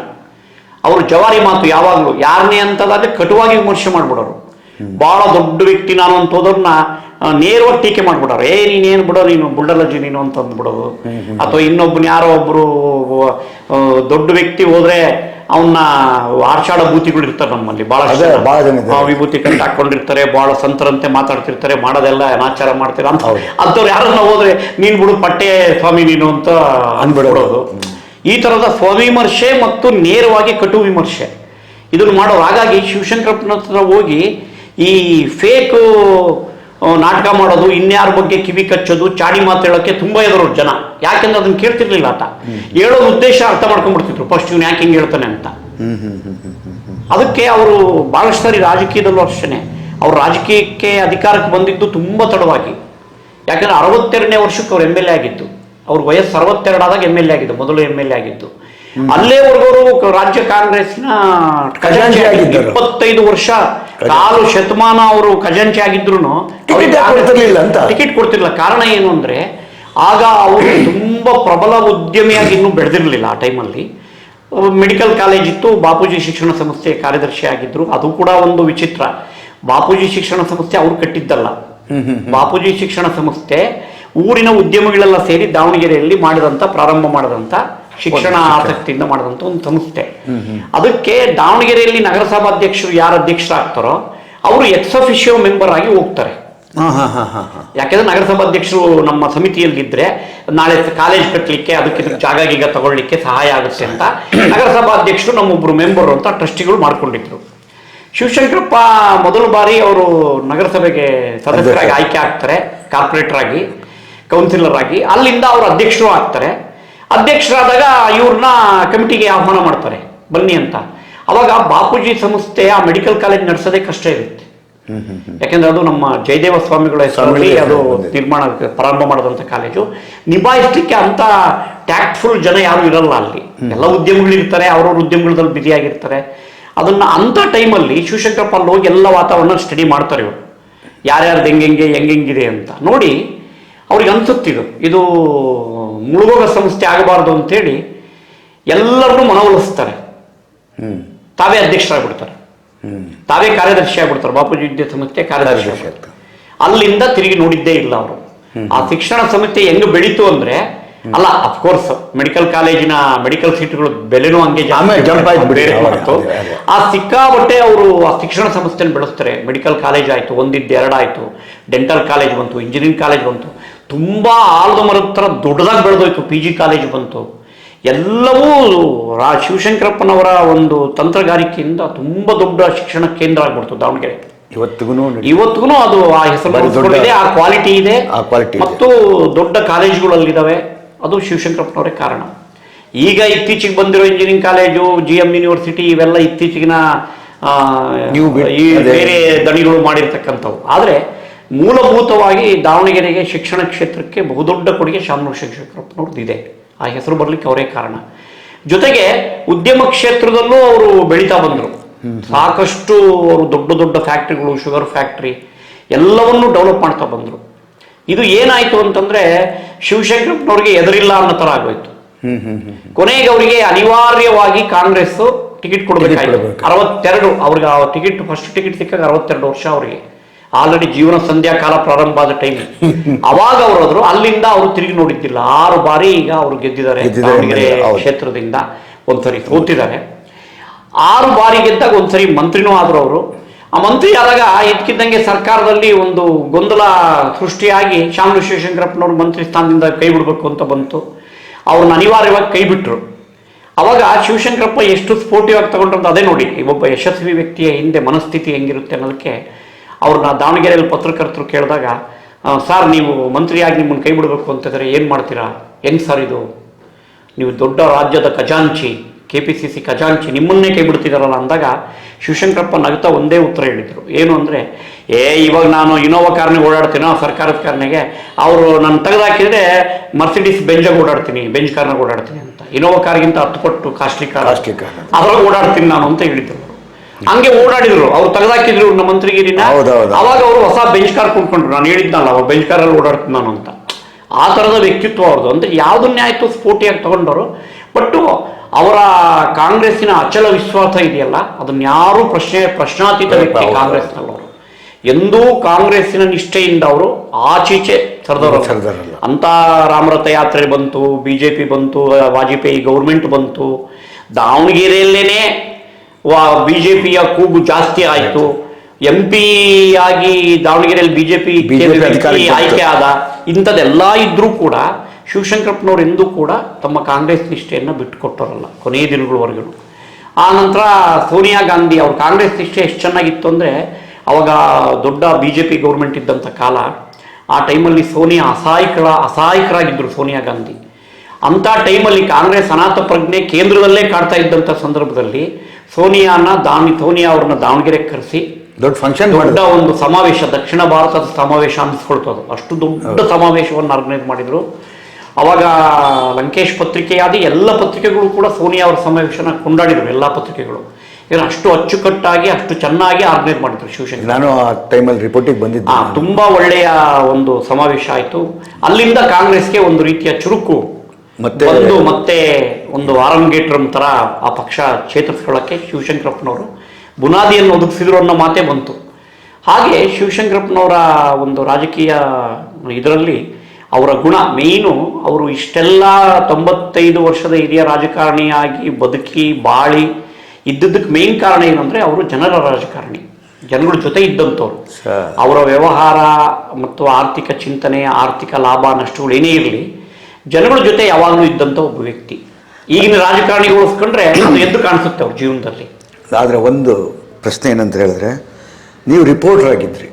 ಅವರು ಜವಾರಿ ಮಾತು ಯಾವಾಗಲೂ ಯಾರನ್ನೇ ಅಂತದಾದ್ರೆ ಕಟುವಾಗಿ ವಿಮರ್ಶೆ ಮಾಡ್ಬಿಡೋರು. ಬಹಳ ದೊಡ್ಡ ವ್ಯಕ್ತಿ ನಾನು ಅಂತ ಹೋದವ್ರನ್ನ ಆ, ನೇರವಾಗಿ ಟೀಕೆ ಮಾಡ್ಬಿಡೋರು ಏ ನೀನೇನು ಬಿಡೋ ನೀನು ಬುಲ್ಡಲಜಿ ನೀನು ಅಂತ ಅಂದ್ಬಿಡೋದು. ಅಥವಾ ಇನ್ನೊಬ್ಬನ ಯಾರೋ ಒಬ್ಬರು ದೊಡ್ಡ ವ್ಯಕ್ತಿ ಹೋದ್ರೆ ಅವನ್ನ ಆರ್ಷಾಡ ಭೂತಿಗಳು ಇರ್ತಾರೆ ನಮ್ಮಲ್ಲಿ. ಬಹಳ ವಿಭೂತಿ ಕಟ್ಟ ಹಾಕೊಂಡಿರ್ತಾರೆ ಬಹಳ ಸಂತರಂತೆ ಮಾತಾಡ್ತಿರ್ತಾರೆ ಮಾಡೋದೆಲ್ಲ ಅನಾಚಾರ ಮಾಡ್ತೀರಾ ಅಂತ. ಅಂಥವ್ರು ಯಾರನ್ನ ಹೋದ್ರೆ ನೀನ್ ಬಿಡು ಪಟ್ಟೆ ಸ್ವಾಮಿ ನೀನು ಅಂತ ಅಂದ್ಬಿಡೋದು. ಅನ್ಬಿಡೋದು ಈ ತರದ ಸ್ವವಿಮರ್ಶೆ ಮತ್ತು ನೇರವಾಗಿ ಕಟು ವಿಮರ್ಶೆ. ಇದನ್ನು ಮಾಡೋರು ಹಾಗಾಗಿ ಶಿವಶಂಕರಪ್ಪನ ಹತ್ರ ಹೋಗಿ ಈ ಫೇಕ್ ನಾಟಕ ಮಾಡೋದು, ಇನ್ಯಾರ ಬಗ್ಗೆ ಕಿವಿ ಕಚ್ಚೋದು, ಚಾಡಿ ಮಾತು ಹೇಳೋಕ್ಕೆ ತುಂಬಾ ಎದುರೋರು ಜನ. ಯಾಕೆಂದ್ರೆ ಅದನ್ನ ಕೇಳ್ತಿರ್ಲಿಲ್ಲ ಆತ ಹೇಳೋ ಉದ್ದೇಶ ಅರ್ಥ ಮಾಡ್ಕೊಂಡ್ಬಿಡ್ತಿದ್ರು. ಫಸ್ಟ್ ಇವ್ನು ಯಾಕೆ ಹಿಂಗೆ ಹೇಳ್ತಾನೆ ಅಂತ. ಅದಕ್ಕೆ ಅವರು ಬಹಳಷ್ಟು ಸಾರಿ ರಾಜಕೀಯದಲ್ಲೂ ಅಷ್ಟೇ ಅವ್ರು ರಾಜಕೀಯಕ್ಕೆ ಅಧಿಕಾರಕ್ಕೆ ಬಂದಿದ್ದು ತುಂಬಾ ತಡವಾಗಿ. ಯಾಕಂದ್ರೆ ಅರವತ್ತೆರಡನೇ ವರ್ಷಕ್ಕೆ ಅವ್ರು ಎಂ ಎಲ್ ಎ ಆಗಿದ್ದು. ಅವ್ರ ವಯಸ್ಸು ಅರವತ್ತೆರಡಾದಾಗ ಎಂ ಎಲ್ ಎ ಆಗಿದ್ದು, ಮೊದಲು ಎಂ ಎಲ್ ಎ ಆಗಿದ್ದು. ಅಲ್ಲೇವರೆಗೂ ರಾಜ್ಯ ಕಾಂಗ್ರೆಸ್ನ ಖಜಾಂಚಿ ಆಗಿದ್ದರು. ಇಪ್ಪತ್ತೈದು ವರ್ಷ ಕಾಲು ಶತಮಾನ ಅವರು ಖಜಾಂಚಿ ಆಗಿದ್ರು ಟಿಕೆಟ್ ಕೊಡ್ತಿರ್ಲಿಲ್ಲ ಕಾರಣ ಏನು ಅಂದ್ರೆ ಆಗ ಅವರು ತುಂಬಾ ಪ್ರಬಲ ಉದ್ಯಮಿಯಾಗಿ ಇನ್ನೂ ಬೆಳೆದಿರಲಿಲ್ಲ ಆ ಟೈಮಲ್ಲಿ. ಮೆಡಿಕಲ್ ಕಾಲೇಜ್ ಇತ್ತು. ಬಾಪೂಜಿ ಶಿಕ್ಷಣ ಸಂಸ್ಥೆ ಕಾರ್ಯದರ್ಶಿ ಆಗಿದ್ರು. ಅದು ಕೂಡ ಒಂದು ವಿಚಿತ್ರ. ಬಾಪೂಜಿ ಶಿಕ್ಷಣ ಸಂಸ್ಥೆ ಅವ್ರು ಕಟ್ಟಿದ್ದಲ್ಲ. ಬಾಪೂಜಿ ಶಿಕ್ಷಣ ಸಂಸ್ಥೆ ಊರಿನ ಉದ್ಯಮಗಳೆಲ್ಲ ಸೇರಿ ದಾವಣಗೆರೆಯಲ್ಲಿ ಮಾಡಿದಂತ ಪ್ರಾರಂಭ ಮಾಡಿದಂತ ಶಿಕ್ಷಣ ಆಸಕ್ತಿಯಿಂದ ಮಾಡಿದಂತ ಒಂದು ಸಂಸ್ಥೆ. ಅದಕ್ಕೆ ದಾವಣಗೆರೆಯಲ್ಲಿ ನಗರಸಭಾಧ್ಯಕ್ಷರು ಯಾರು ಅಧ್ಯಕ್ಷರಾಗ್ತಾರೋ ಅವರು ಎಕ್ಸ್ ಅಫಿಷಿಯೋ ಮೆಂಬರ್ ಆಗಿ ಹೋಗ್ತಾರೆ. ಯಾಕೆಂದ್ರೆ ನಗರಸಭಾಧ್ಯಕ್ಷರು ನಮ್ಮ ಸಮಿತಿಯಲ್ಲಿದ್ದರೆ ನಾಳೆ ಕಾಲೇಜ್ ಕಟ್ಟಲಿಕ್ಕೆ ಅದಕ್ಕೆ ಜಾಗ ಗೀಗ ತಗೊಳ್ಳಿಕ್ಕೆ ಸಹಾಯ ಆಗುತ್ತೆ ಅಂತ ನಗರಸಭಾಧ್ಯಕ್ಷರು ನಮ್ಮೊಬ್ರು ಮೆಂಬರ್ ಅಂತ ಟ್ರಸ್ಟಿಗಳು ಮಾಡ್ಕೊಂಡಿದ್ರು. ಶಿವಶಂಕರಪ್ಪ ಮೊದಲ ಬಾರಿ ಅವರು ನಗರಸಭೆಗೆ ಸದಸ್ಯರಾಗಿ ಆಯ್ಕೆ ಆಗ್ತಾರೆ ಕಾರ್ಪೊರೇಟರ್ ಆಗಿ ಕೌನ್ಸಿಲರ್ ಆಗಿ. ಅಲ್ಲಿಂದ ಅವರು ಅಧ್ಯಕ್ಷರು ಆಗ್ತಾರೆ. ಅಧ್ಯಕ್ಷರಾದಾಗ ಇವ್ರನ್ನ ಕಮಿಟಿಗೆ ಆಹ್ವಾನ ಮಾಡ್ತಾರೆ ಬನ್ನಿ ಅಂತ. ಅವಾಗ ಬಾಪೂಜಿ ಸಂಸ್ಥೆ ಆ ಮೆಡಿಕಲ್ ಕಾಲೇಜ್ ನಡೆಸೋದೇ ಕಷ್ಟ ಇರುತ್ತೆ. ಯಾಕೆಂದ್ರೆ ಅದು ನಮ್ಮ ಜಯದೇವ ಸ್ವಾಮಿಗಳ ಹೆಸರಲ್ಲಿ ಅದು. ನಿರ್ಮಾಣ ಪ್ರಾರಂಭ ಮಾಡಿದಂಥ ಕಾಲೇಜು. ನಿಭಾಯಿಸ್ಲಿಕ್ಕೆ ಅಂತ ಟ್ಯಾಕ್ಟ್ಫುಲ್ ಜನ ಯಾರು ಇರಲ್ಲ ಅಲ್ಲಿ. ಎಲ್ಲ ಉದ್ಯಮಗಳು ಇರ್ತಾರೆ ಅವ್ರವ್ರ ಉದ್ಯಮಗಳಲ್ಲಿ ಬ್ಯುಸಿ ಆಗಿರ್ತಾರೆ ಅದನ್ನ ಅಂತ ಟೈಮಲ್ಲಿ ಶಿವಶಂಕರಪ್ಪ ಅಲ್ಲಿ ಹೋಗಿ ಎಲ್ಲ ವಾತಾವರಣ ಸ್ಟಡಿ ಮಾಡ್ತಾರೆ ಇವರು. ಯಾರ್ಯಾರ್ದು ಹೆಂಗೆಂಗೆ ಹೆಂಗೆಂಗಿದೆ ಅಂತ. ನೋಡಿ ಅವ್ರಿಗೆ ಅನ್ಸುತ್ತಿದ್ದು ಇದು ಮುಳುಗೋಗ ಸಂಸ್ಥೆ ಆಗಬಾರ್ದು ಅಂತೇಳಿ ಎಲ್ಲರನ್ನೂ ಮನವೊಲಿಸ್ತಾರೆ. ತಾವೇ ಅಧ್ಯಕ್ಷರಾಗ್ಬಿಡ್ತಾರೆ. ತಾವೇ ಕಾರ್ಯದರ್ಶಿ ಆಗ್ಬಿಡ್ತಾರೆ. ಬಾಪೂಜಿ ವಿದ್ಯಾ ಸಂಸ್ಥೆ ಕಾರ್ಯದರ್ಶಿ. ಅಲ್ಲಿಂದ ತಿರುಗಿ ನೋಡಿದ್ದೇ ಇಲ್ಲ ಅವರು. ಆ ಶಿಕ್ಷಣ ಸಮಿತಿ ಹೆಂಗ್ ಬೆಳೀತು ಅಂದ್ರೆ ಅಲ್ಲ ಅಫ್ಕೋರ್ಸ್ ಮೆಡಿಕಲ್ ಕಾಲೇಜಿನ ಮೆಡಿಕಲ್ ಸೀಟ್ಗಳು ಬೆಲೆನೂ ಹಂಗೆ. ಆ ಸಿಕ್ಕಾಬಟ್ಟೆ ಅವರು ಆ ಶಿಕ್ಷಣ ಸಂಸ್ಥೆನ ಬೆಳೆಸ್ತಾರೆ. ಮೆಡಿಕಲ್ ಕಾಲೇಜ್ ಆಯ್ತು ಒಂದಿದ್ದು ಎರಡಾಯ್ತು. ಡೆಂಟಲ್ ಕಾಲೇಜ್ ಬಂತು ಇಂಜಿನಿಯರಿಂಗ್ ಕಾಲೇಜ್ ಬಂತು. ತುಂಬಾ ಆಲದ ಮರದ ಥರ ದೊಡ್ಡದಾಗಿ ಬೆಳೆದೋಯ್ತು ಪಿ ಜಿ ಕಾಲೇಜ್ ಬಂತು. ಎಲ್ಲವೂ ರಾ ಶಿವಶಂಕರಪ್ಪನವರ ಒಂದು ತಂತ್ರಗಾರಿಕೆಯಿಂದ ತುಂಬಾ ದೊಡ್ಡ ಶಿಕ್ಷಣ ಕೇಂದ್ರ ಆಗ್ಬಿಡ್ತು ದಾವಣಗೆರೆ. ಇವತ್ತಿಗೂ ಇವತ್ತಿಗೂ ಅದು ಆ ಹೆಸರು ಇದೆ ಆ ಕ್ವಾಲಿಟಿ ಇದೆ. ಆ ಕ್ವಾಲಿಟಿ. ಮತ್ತು ದೊಡ್ಡ ಕಾಲೇಜುಗಳಲ್ಲಿದ್ದಾವೆ ಅದು ಶಿವಶಂಕರಪ್ಪನವರೇ ಕಾರಣ. ಈಗ ಇತ್ತೀಚೆಗೆ ಬಂದಿರೋ engineering college G M university ಇವೆಲ್ಲ ಇತ್ತೀಚಿಗಿನ ಈ ಬೇರೆ ದಣಿಗಳು ಮಾಡಿರ್ತಕ್ಕಂಥವು. ಆದರೆ ಮೂಲಭೂತವಾಗಿ ದಾವಣಗೆರೆಗೆ ಶಿಕ್ಷಣ ಕ್ಷೇತ್ರಕ್ಕೆ ಬಹುದೊಡ್ಡ ಕೊಡುಗೆ ಶಾಮನೂರು ಶಿಕ್ಷಕರಪ್ಪನವ್ರದ್ದಿದೆ ಇದೆ ಆ ಹೆಸರು ಬರಲಿಕ್ಕೆ ಅವರೇ ಕಾರಣ. ಜೊತೆಗೆ ಉದ್ಯಮ ಕ್ಷೇತ್ರದಲ್ಲೂ ಅವರು ಬೆಳೀತಾ ಬಂದರು. ಸಾಕಷ್ಟು ಅವರು ದೊಡ್ಡ ದೊಡ್ಡ ಫ್ಯಾಕ್ಟ್ರಿಗಳು ಶುಗರ್ ಫ್ಯಾಕ್ಟ್ರಿ ಎಲ್ಲವನ್ನೂ ಡೆವಲಪ್ ಮಾಡ್ತಾ ಬಂದರು. ಇದು ಏನಾಯ್ತು ಅಂತಂದ್ರೆ ಶಿವಶಂಕರಪ್ಪನವ್ರಿಗೆ ಎದುರಿಲ್ಲ ಅನ್ನೋ ಥರ ಆಗೋಯ್ತು. ಕೊನೆಗೆ ಅವರಿಗೆ ಅನಿವಾರ್ಯವಾಗಿ ಕಾಂಗ್ರೆಸ್ ಟಿಕೆಟ್ ಕೊಡಬೇಕಾಗಿತ್ತು ಕೊಡ್ಬೇಕು. ಅರವತ್ತೆರಡು ಅವ್ರಿಗೆ ಆ ಟಿಕೆಟ್ ಫಸ್ಟ್ ಟಿಕೆಟ್ ಸಿಕ್ಕಾಗ ಅರವತ್ತೆರಡು ವರ್ಷ ಅವರಿಗೆ. ಆಲ್ರೆಡಿ ಜೀವನ ಸಂಧ್ಯಾ ಕಾಲ ಪ್ರಾರಂಭ ಆದ ಟೈಮ್ ಅವಾಗ ಅವರು ಹೋದ್ರು ಅಲ್ಲಿಂದ ಅವರು ತಿರುಗಿ ನೋಡಿದ್ದಿಲ್ಲ. ಆರು ಬಾರಿ ಈಗ ಅವರು ಗೆದ್ದಿದ್ದಾರೆ. ದಾವಣಗೆರೆ. ಕ್ಷೇತ್ರದಿಂದ ಒಂದ್ಸರಿ ಸೋತಿದ್ದಾರೆ. ಆರು ಬಾರಿ ಗೆದ್ದಾಗ ಒಂದ್ಸರಿ ಮಂತ್ರಿನೂ ಆದ್ರು ಅವರು. ಆ ಮಂತ್ರಿ ಆದಾಗ ಇದ್ಕಿದ್ದಂಗೆ ಸರ್ಕಾರದಲ್ಲಿ ಒಂದು ಗೊಂದಲ ಸೃಷ್ಟಿಯಾಗಿ ಶಾಮನು ಶಿವಶಂಕರಪ್ಪನವರು ಮಂತ್ರಿ ಸ್ಥಾನದಿಂದ ಕೈ ಬಿಡಬೇಕು ಅಂತ ಬಂತು. ಅವ್ರನ್ನ ಅನಿವಾರ್ಯವಾಗಿ ಕೈ ಬಿಟ್ರು. ಅವಾಗ ಶಿವಶಂಕರಪ್ಪ ಎಷ್ಟು ಸ್ಫೋಟಿವಾಗಿ ಆಗಿ ತಗೊಂಡ್ರಂತ ಅದೇ ನೋಡಿ. ಒಬ್ಬ ಯಶಸ್ವಿ ವ್ಯಕ್ತಿಯ ಹಿಂದೆ ಮನಸ್ಥಿತಿ ಹೆಂಗಿರುತ್ತೆ ಅನ್ನೋದಕ್ಕೆ ಅವ್ರನ್ನ ದಾವಣಗೆರೆಯಲ್ಲಿ ಪತ್ರಕರ್ತರು ಕೇಳಿದಾಗ ಸರ್ ನೀವು ಮಂತ್ರಿಯಾಗಿ ನಿಮ್ಮನ್ನು ಕೈ ಬಿಡಬೇಕು ಅಂತಂದರೆ ಏನು ಮಾಡ್ತೀರಾ? ಹೆಂಗ್ ಸರ್ ಇದು? ನೀವು ದೊಡ್ಡ ರಾಜ್ಯದ ಖಜಾಂಚಿ ಕೆ ಪಿ ಸಿ ಸಿ ಖಜಾಂಚಿ ನಿಮ್ಮನ್ನೇ ಕೈ ಬಿಡ್ತಿದ್ದಾರಲ್ಲ ಅಂದಾಗ ಶಿವಶಂಕರಪ್ಪ ನಗ್ತಾ ಒಂದೇ ಉತ್ತರ ಹೇಳಿದರು. ಏನು ಅಂದರೆ ಏ ಇವಾಗ ನಾನು ಇನೋವಾ ಕಾರ್ನಿಗೆ ಓಡಾಡ್ತೀನೋ ಸರ್ಕಾರದ ಕಾರ್ನಿಗೆ ಅವರು ನನ್ನ ತೆಗೆದಾಕಿದ್ರೆ ಮರ್ಸಿಡೀಸ್ ಬೆಂಜಾಗ ಓಡಾಡ್ತೀನಿ ಬೆಂಜ್ ಕಾರ್ನಾಗ ಓಡಾಡ್ತೀನಿ ಅಂತ. ಇನೋವಾ ಕಾರ್ಗಿಂತ ಹತ್ತು ಪಟ್ಟು ಕಾಸ್ಟ್ಲಿ ಕಾರ್. Costly car. ಅದ್ರೊಳಗೆ ಓಡಾಡ್ತೀನಿ ನಾನು ಅಂತ ಹೇಳಿದ್ರು. ಹಂಗೆ ಓಡಾಡಿದ್ರು. ಅವ್ರು ತೆಗೆದಾಕಿದ್ರು ನಮ್ಮ ಮಂತ್ರಿಗಿರಿನ. ಅವಾಗ ಅವರು ಹೊಸ ಬೆಂಚ್ ಕಾರ್ ಕೊಂಡ್ಕೊಂಡ್ರು. ನಾನು ಹೇಳಿದ್ನಲ್ಲ ಅವ್ರು ಬೆಂಚ್ ಕಾರಲ್ಲಿ ಓಡಾಡ್ತೀನಿ ನಾನು ಅಂತ. ಆ ಥರದ ವ್ಯಕ್ತಿತ್ವ ಅವ್ರದ್ದು ಅಂದ್ರೆ ಯಾವುದನ್ನೇ ಆಯಿತು ಸ್ಫೂರ್ತಿಯಾಗಿ ತಗೊಂಡವರು. ಬಟ್ ಅವರ ಕಾಂಗ್ರೆಸ್ಸಿನ ಅಚಲ ವಿಶ್ವಾಸ ಇದೆಯಲ್ಲ ಅದನ್ನ ಯಾರು ಪ್ರಶ್ನೆ ಪ್ರಶ್ನಾತೀತ ವ್ಯಕ್ತಿ. ಕಾಂಗ್ರೆಸ್ನಲ್ಲವರು ಎಂದೂ ಕಾಂಗ್ರೆಸ್ಸಿನ ನಿಷ್ಠೆಯಿಂದ ಅವರು ಆಚೀಚೆ ಸರ್ದಾರ್. ಅಂತ ರಾಮರಥ ಯಾತ್ರೆ ಬಂತು ಬಿಜೆಪಿ ಬಂತು ವಾಜಪೇಯಿ ಗೌರ್ಮೆಂಟ್ ಬಂತು. ದಾವಣಗೆರೆಯಲ್ಲೇನೆ ವಾ ಪಿಯ ಕೂಗು ಜಾಸ್ತಿ ಆಯಿತು. ಎಂ ಪಿ ಆಗಿ ದಾವಣಗೆರೆಯಲ್ಲಿ ಬಿಜೆಪಿ BJP ಪಿ. ಆಯ್ಕೆ ಆದ ಇಂಥದ್ದೆಲ್ಲ ಇದ್ರೂ ಕೂಡ ಶಿವಶಂಕರಪ್ಪನವ್ರು ಎಂದೂ ಕೂಡ ತಮ್ಮ ಕಾಂಗ್ರೆಸ್ ನಿಷ್ಠೆಯನ್ನು ಬಿಟ್ಟುಕೊಟ್ಟರಲ್ಲ ಕೊನೆಯ ದಿನಗಳವರೆಗೂ. ಆ ನಂತರ ಸೋನಿಯಾ ಗಾಂಧಿ ಅವ್ರ ಕಾಂಗ್ರೆಸ್ ನಿಷ್ಠೆ ಎಷ್ಟು ಚೆನ್ನಾಗಿತ್ತು ಅಂದರೆ ಅವಾಗ ದೊಡ್ಡ ಬಿ ಜೆ ಪಿ ಗೌರ್ಮೆಂಟ್ ಇದ್ದಂಥ ಕಾಲ ಆ ಟೈಮಲ್ಲಿ ಸೋನಿಯಾ ಅಸಹಾಯಕರ ಅಸಹಾಯಕರಾಗಿದ್ದರು ಸೋನಿಯಾ ಗಾಂಧಿ. ಅಂಥ ಟೈಮಲ್ಲಿ ಕಾಂಗ್ರೆಸ್ ಅನಾಥ ಪ್ರಜ್ಞೆ ಕೇಂದ್ರದಲ್ಲೇ ಕಾಡ್ತಾ ಇದ್ದಂಥ ಸಂದರ್ಭದಲ್ಲಿ ಸೋನಿಯಾನ ದಾನಿ ಸೋನಿಯಾ ಅವ್ರನ್ನ ದಾವಣಗೆರೆ ಕರೆಸಿ ದೊಡ್ಡ ಫಂಕ್ಷನ್ ದೊಡ್ಡ ಒಂದು ಸಮಾವೇಶ ದಕ್ಷಿಣ ಭಾರತದ ಸಮಾವೇಶ ಅನ್ನಿಸ್ಕೊಳ್ತದ ಅಷ್ಟು ದೊಡ್ಡ ಸಮಾವೇಶವನ್ನು ಆರ್ಗನೈಸ್ ಮಾಡಿದ್ರು. ಅವಾಗ ಲಂಕೇಶ್ ಪತ್ರಿಕೆಯಾದ ಎಲ್ಲ ಪತ್ರಿಕೆಗಳು ಕೂಡ ಸೋನಿಯಾ ಅವರ ಸಮಾವೇಶನ ಕೊಂಡಾಡಿದ್ರು ಎಲ್ಲ ಪತ್ರಿಕೆಗಳು. ಇದನ್ನ ಅಷ್ಟು ಅಚ್ಚುಕಟ್ಟಾಗಿ ಅಷ್ಟು ಚೆನ್ನಾಗಿ ಆರ್ಗನೈಸ್ ಮಾಡಿದ್ರು ಶಿವಶಂಕರ್. ನಾನು ಆ ಟೈಮಲ್ಲಿ ರಿಪೋರ್ಟಿಗೆ ಬಂದಿದ್ದೆ. ತುಂಬ ತುಂಬಾ ಒಳ್ಳೆಯ ಒಂದು ಸಮಾವೇಶ ಆಯಿತು. ಅಲ್ಲಿಂದ ಕಾಂಗ್ರೆಸ್ಗೆ ಒಂದು ರೀತಿಯ ಚುರುಕು ಮತ್ತೆ ಬಂದು ಮತ್ತೆ ಒಂದು ಆರಂಗೇಟ್ರಂ ತರ ಆ ಪಕ್ಷ ಚೇತರಿಸ್ಕೊಳ್ಳೋಕ್ಕೆ ಶಿವಶಂಕರಪ್ಪನವರು ಬುನಾದಿಯನ್ನು ಒದಗಿಸಿದ್ರು ಅನ್ನೋ ಮಾತೇ ಬಂತು. ಹಾಗೆ ಶಿವಶಂಕರಪ್ಪನವರ ಒಂದು ರಾಜಕೀಯ ಇದರಲ್ಲಿ ಅವರ ಗುಣ ಮೇಯ್ನು ಅವರು ಇಷ್ಟೆಲ್ಲ ತೊಂಬತ್ತೈದು ವರ್ಷದ ಹಿರಿಯ ರಾಜಕಾರಣಿಯಾಗಿ ಬದುಕಿ ಬಾಳಿ ಇದ್ದಿದ್ದಕ್ಕೆ ಮೇನ್ ಕಾರಣ ಏನಂದರೆ ಅವರು ಜನರ ರಾಜಕಾರಣಿ. ಜನಗಳ ಜೊತೆ ಇದ್ದಂಥವ್ರು. ಅವರ ವ್ಯವಹಾರ ಮತ್ತು ಆರ್ಥಿಕ ಚಿಂತನೆ ಆರ್ಥಿಕ ಲಾಭ ನಷ್ಟಗಳು ಏನೇ ಇರಲಿ ಜನಗಳ ಜೊತೆ ಯಾವಾಗಲೂ ಇದ್ದಂಥ ಒಬ್ಬ ವ್ಯಕ್ತಿ. ಈಗಿನ ರಾಜಕಾರಣಿ ಹೋಲಿಸ್ಕೊಂಡ್ರೆ ಅದು ಎದ್ದು ಕಾಣಿಸುತ್ತೆ ಅವ್ರ ಜೀವನದಲ್ಲಿ. ಆದರೆ ಒಂದು ಪ್ರಶ್ನೆ ಏನಂತ ಹೇಳಿದ್ರೆ ನೀವು ರಿಪೋರ್ಟರ್ ಆಗಿದ್ರಿ.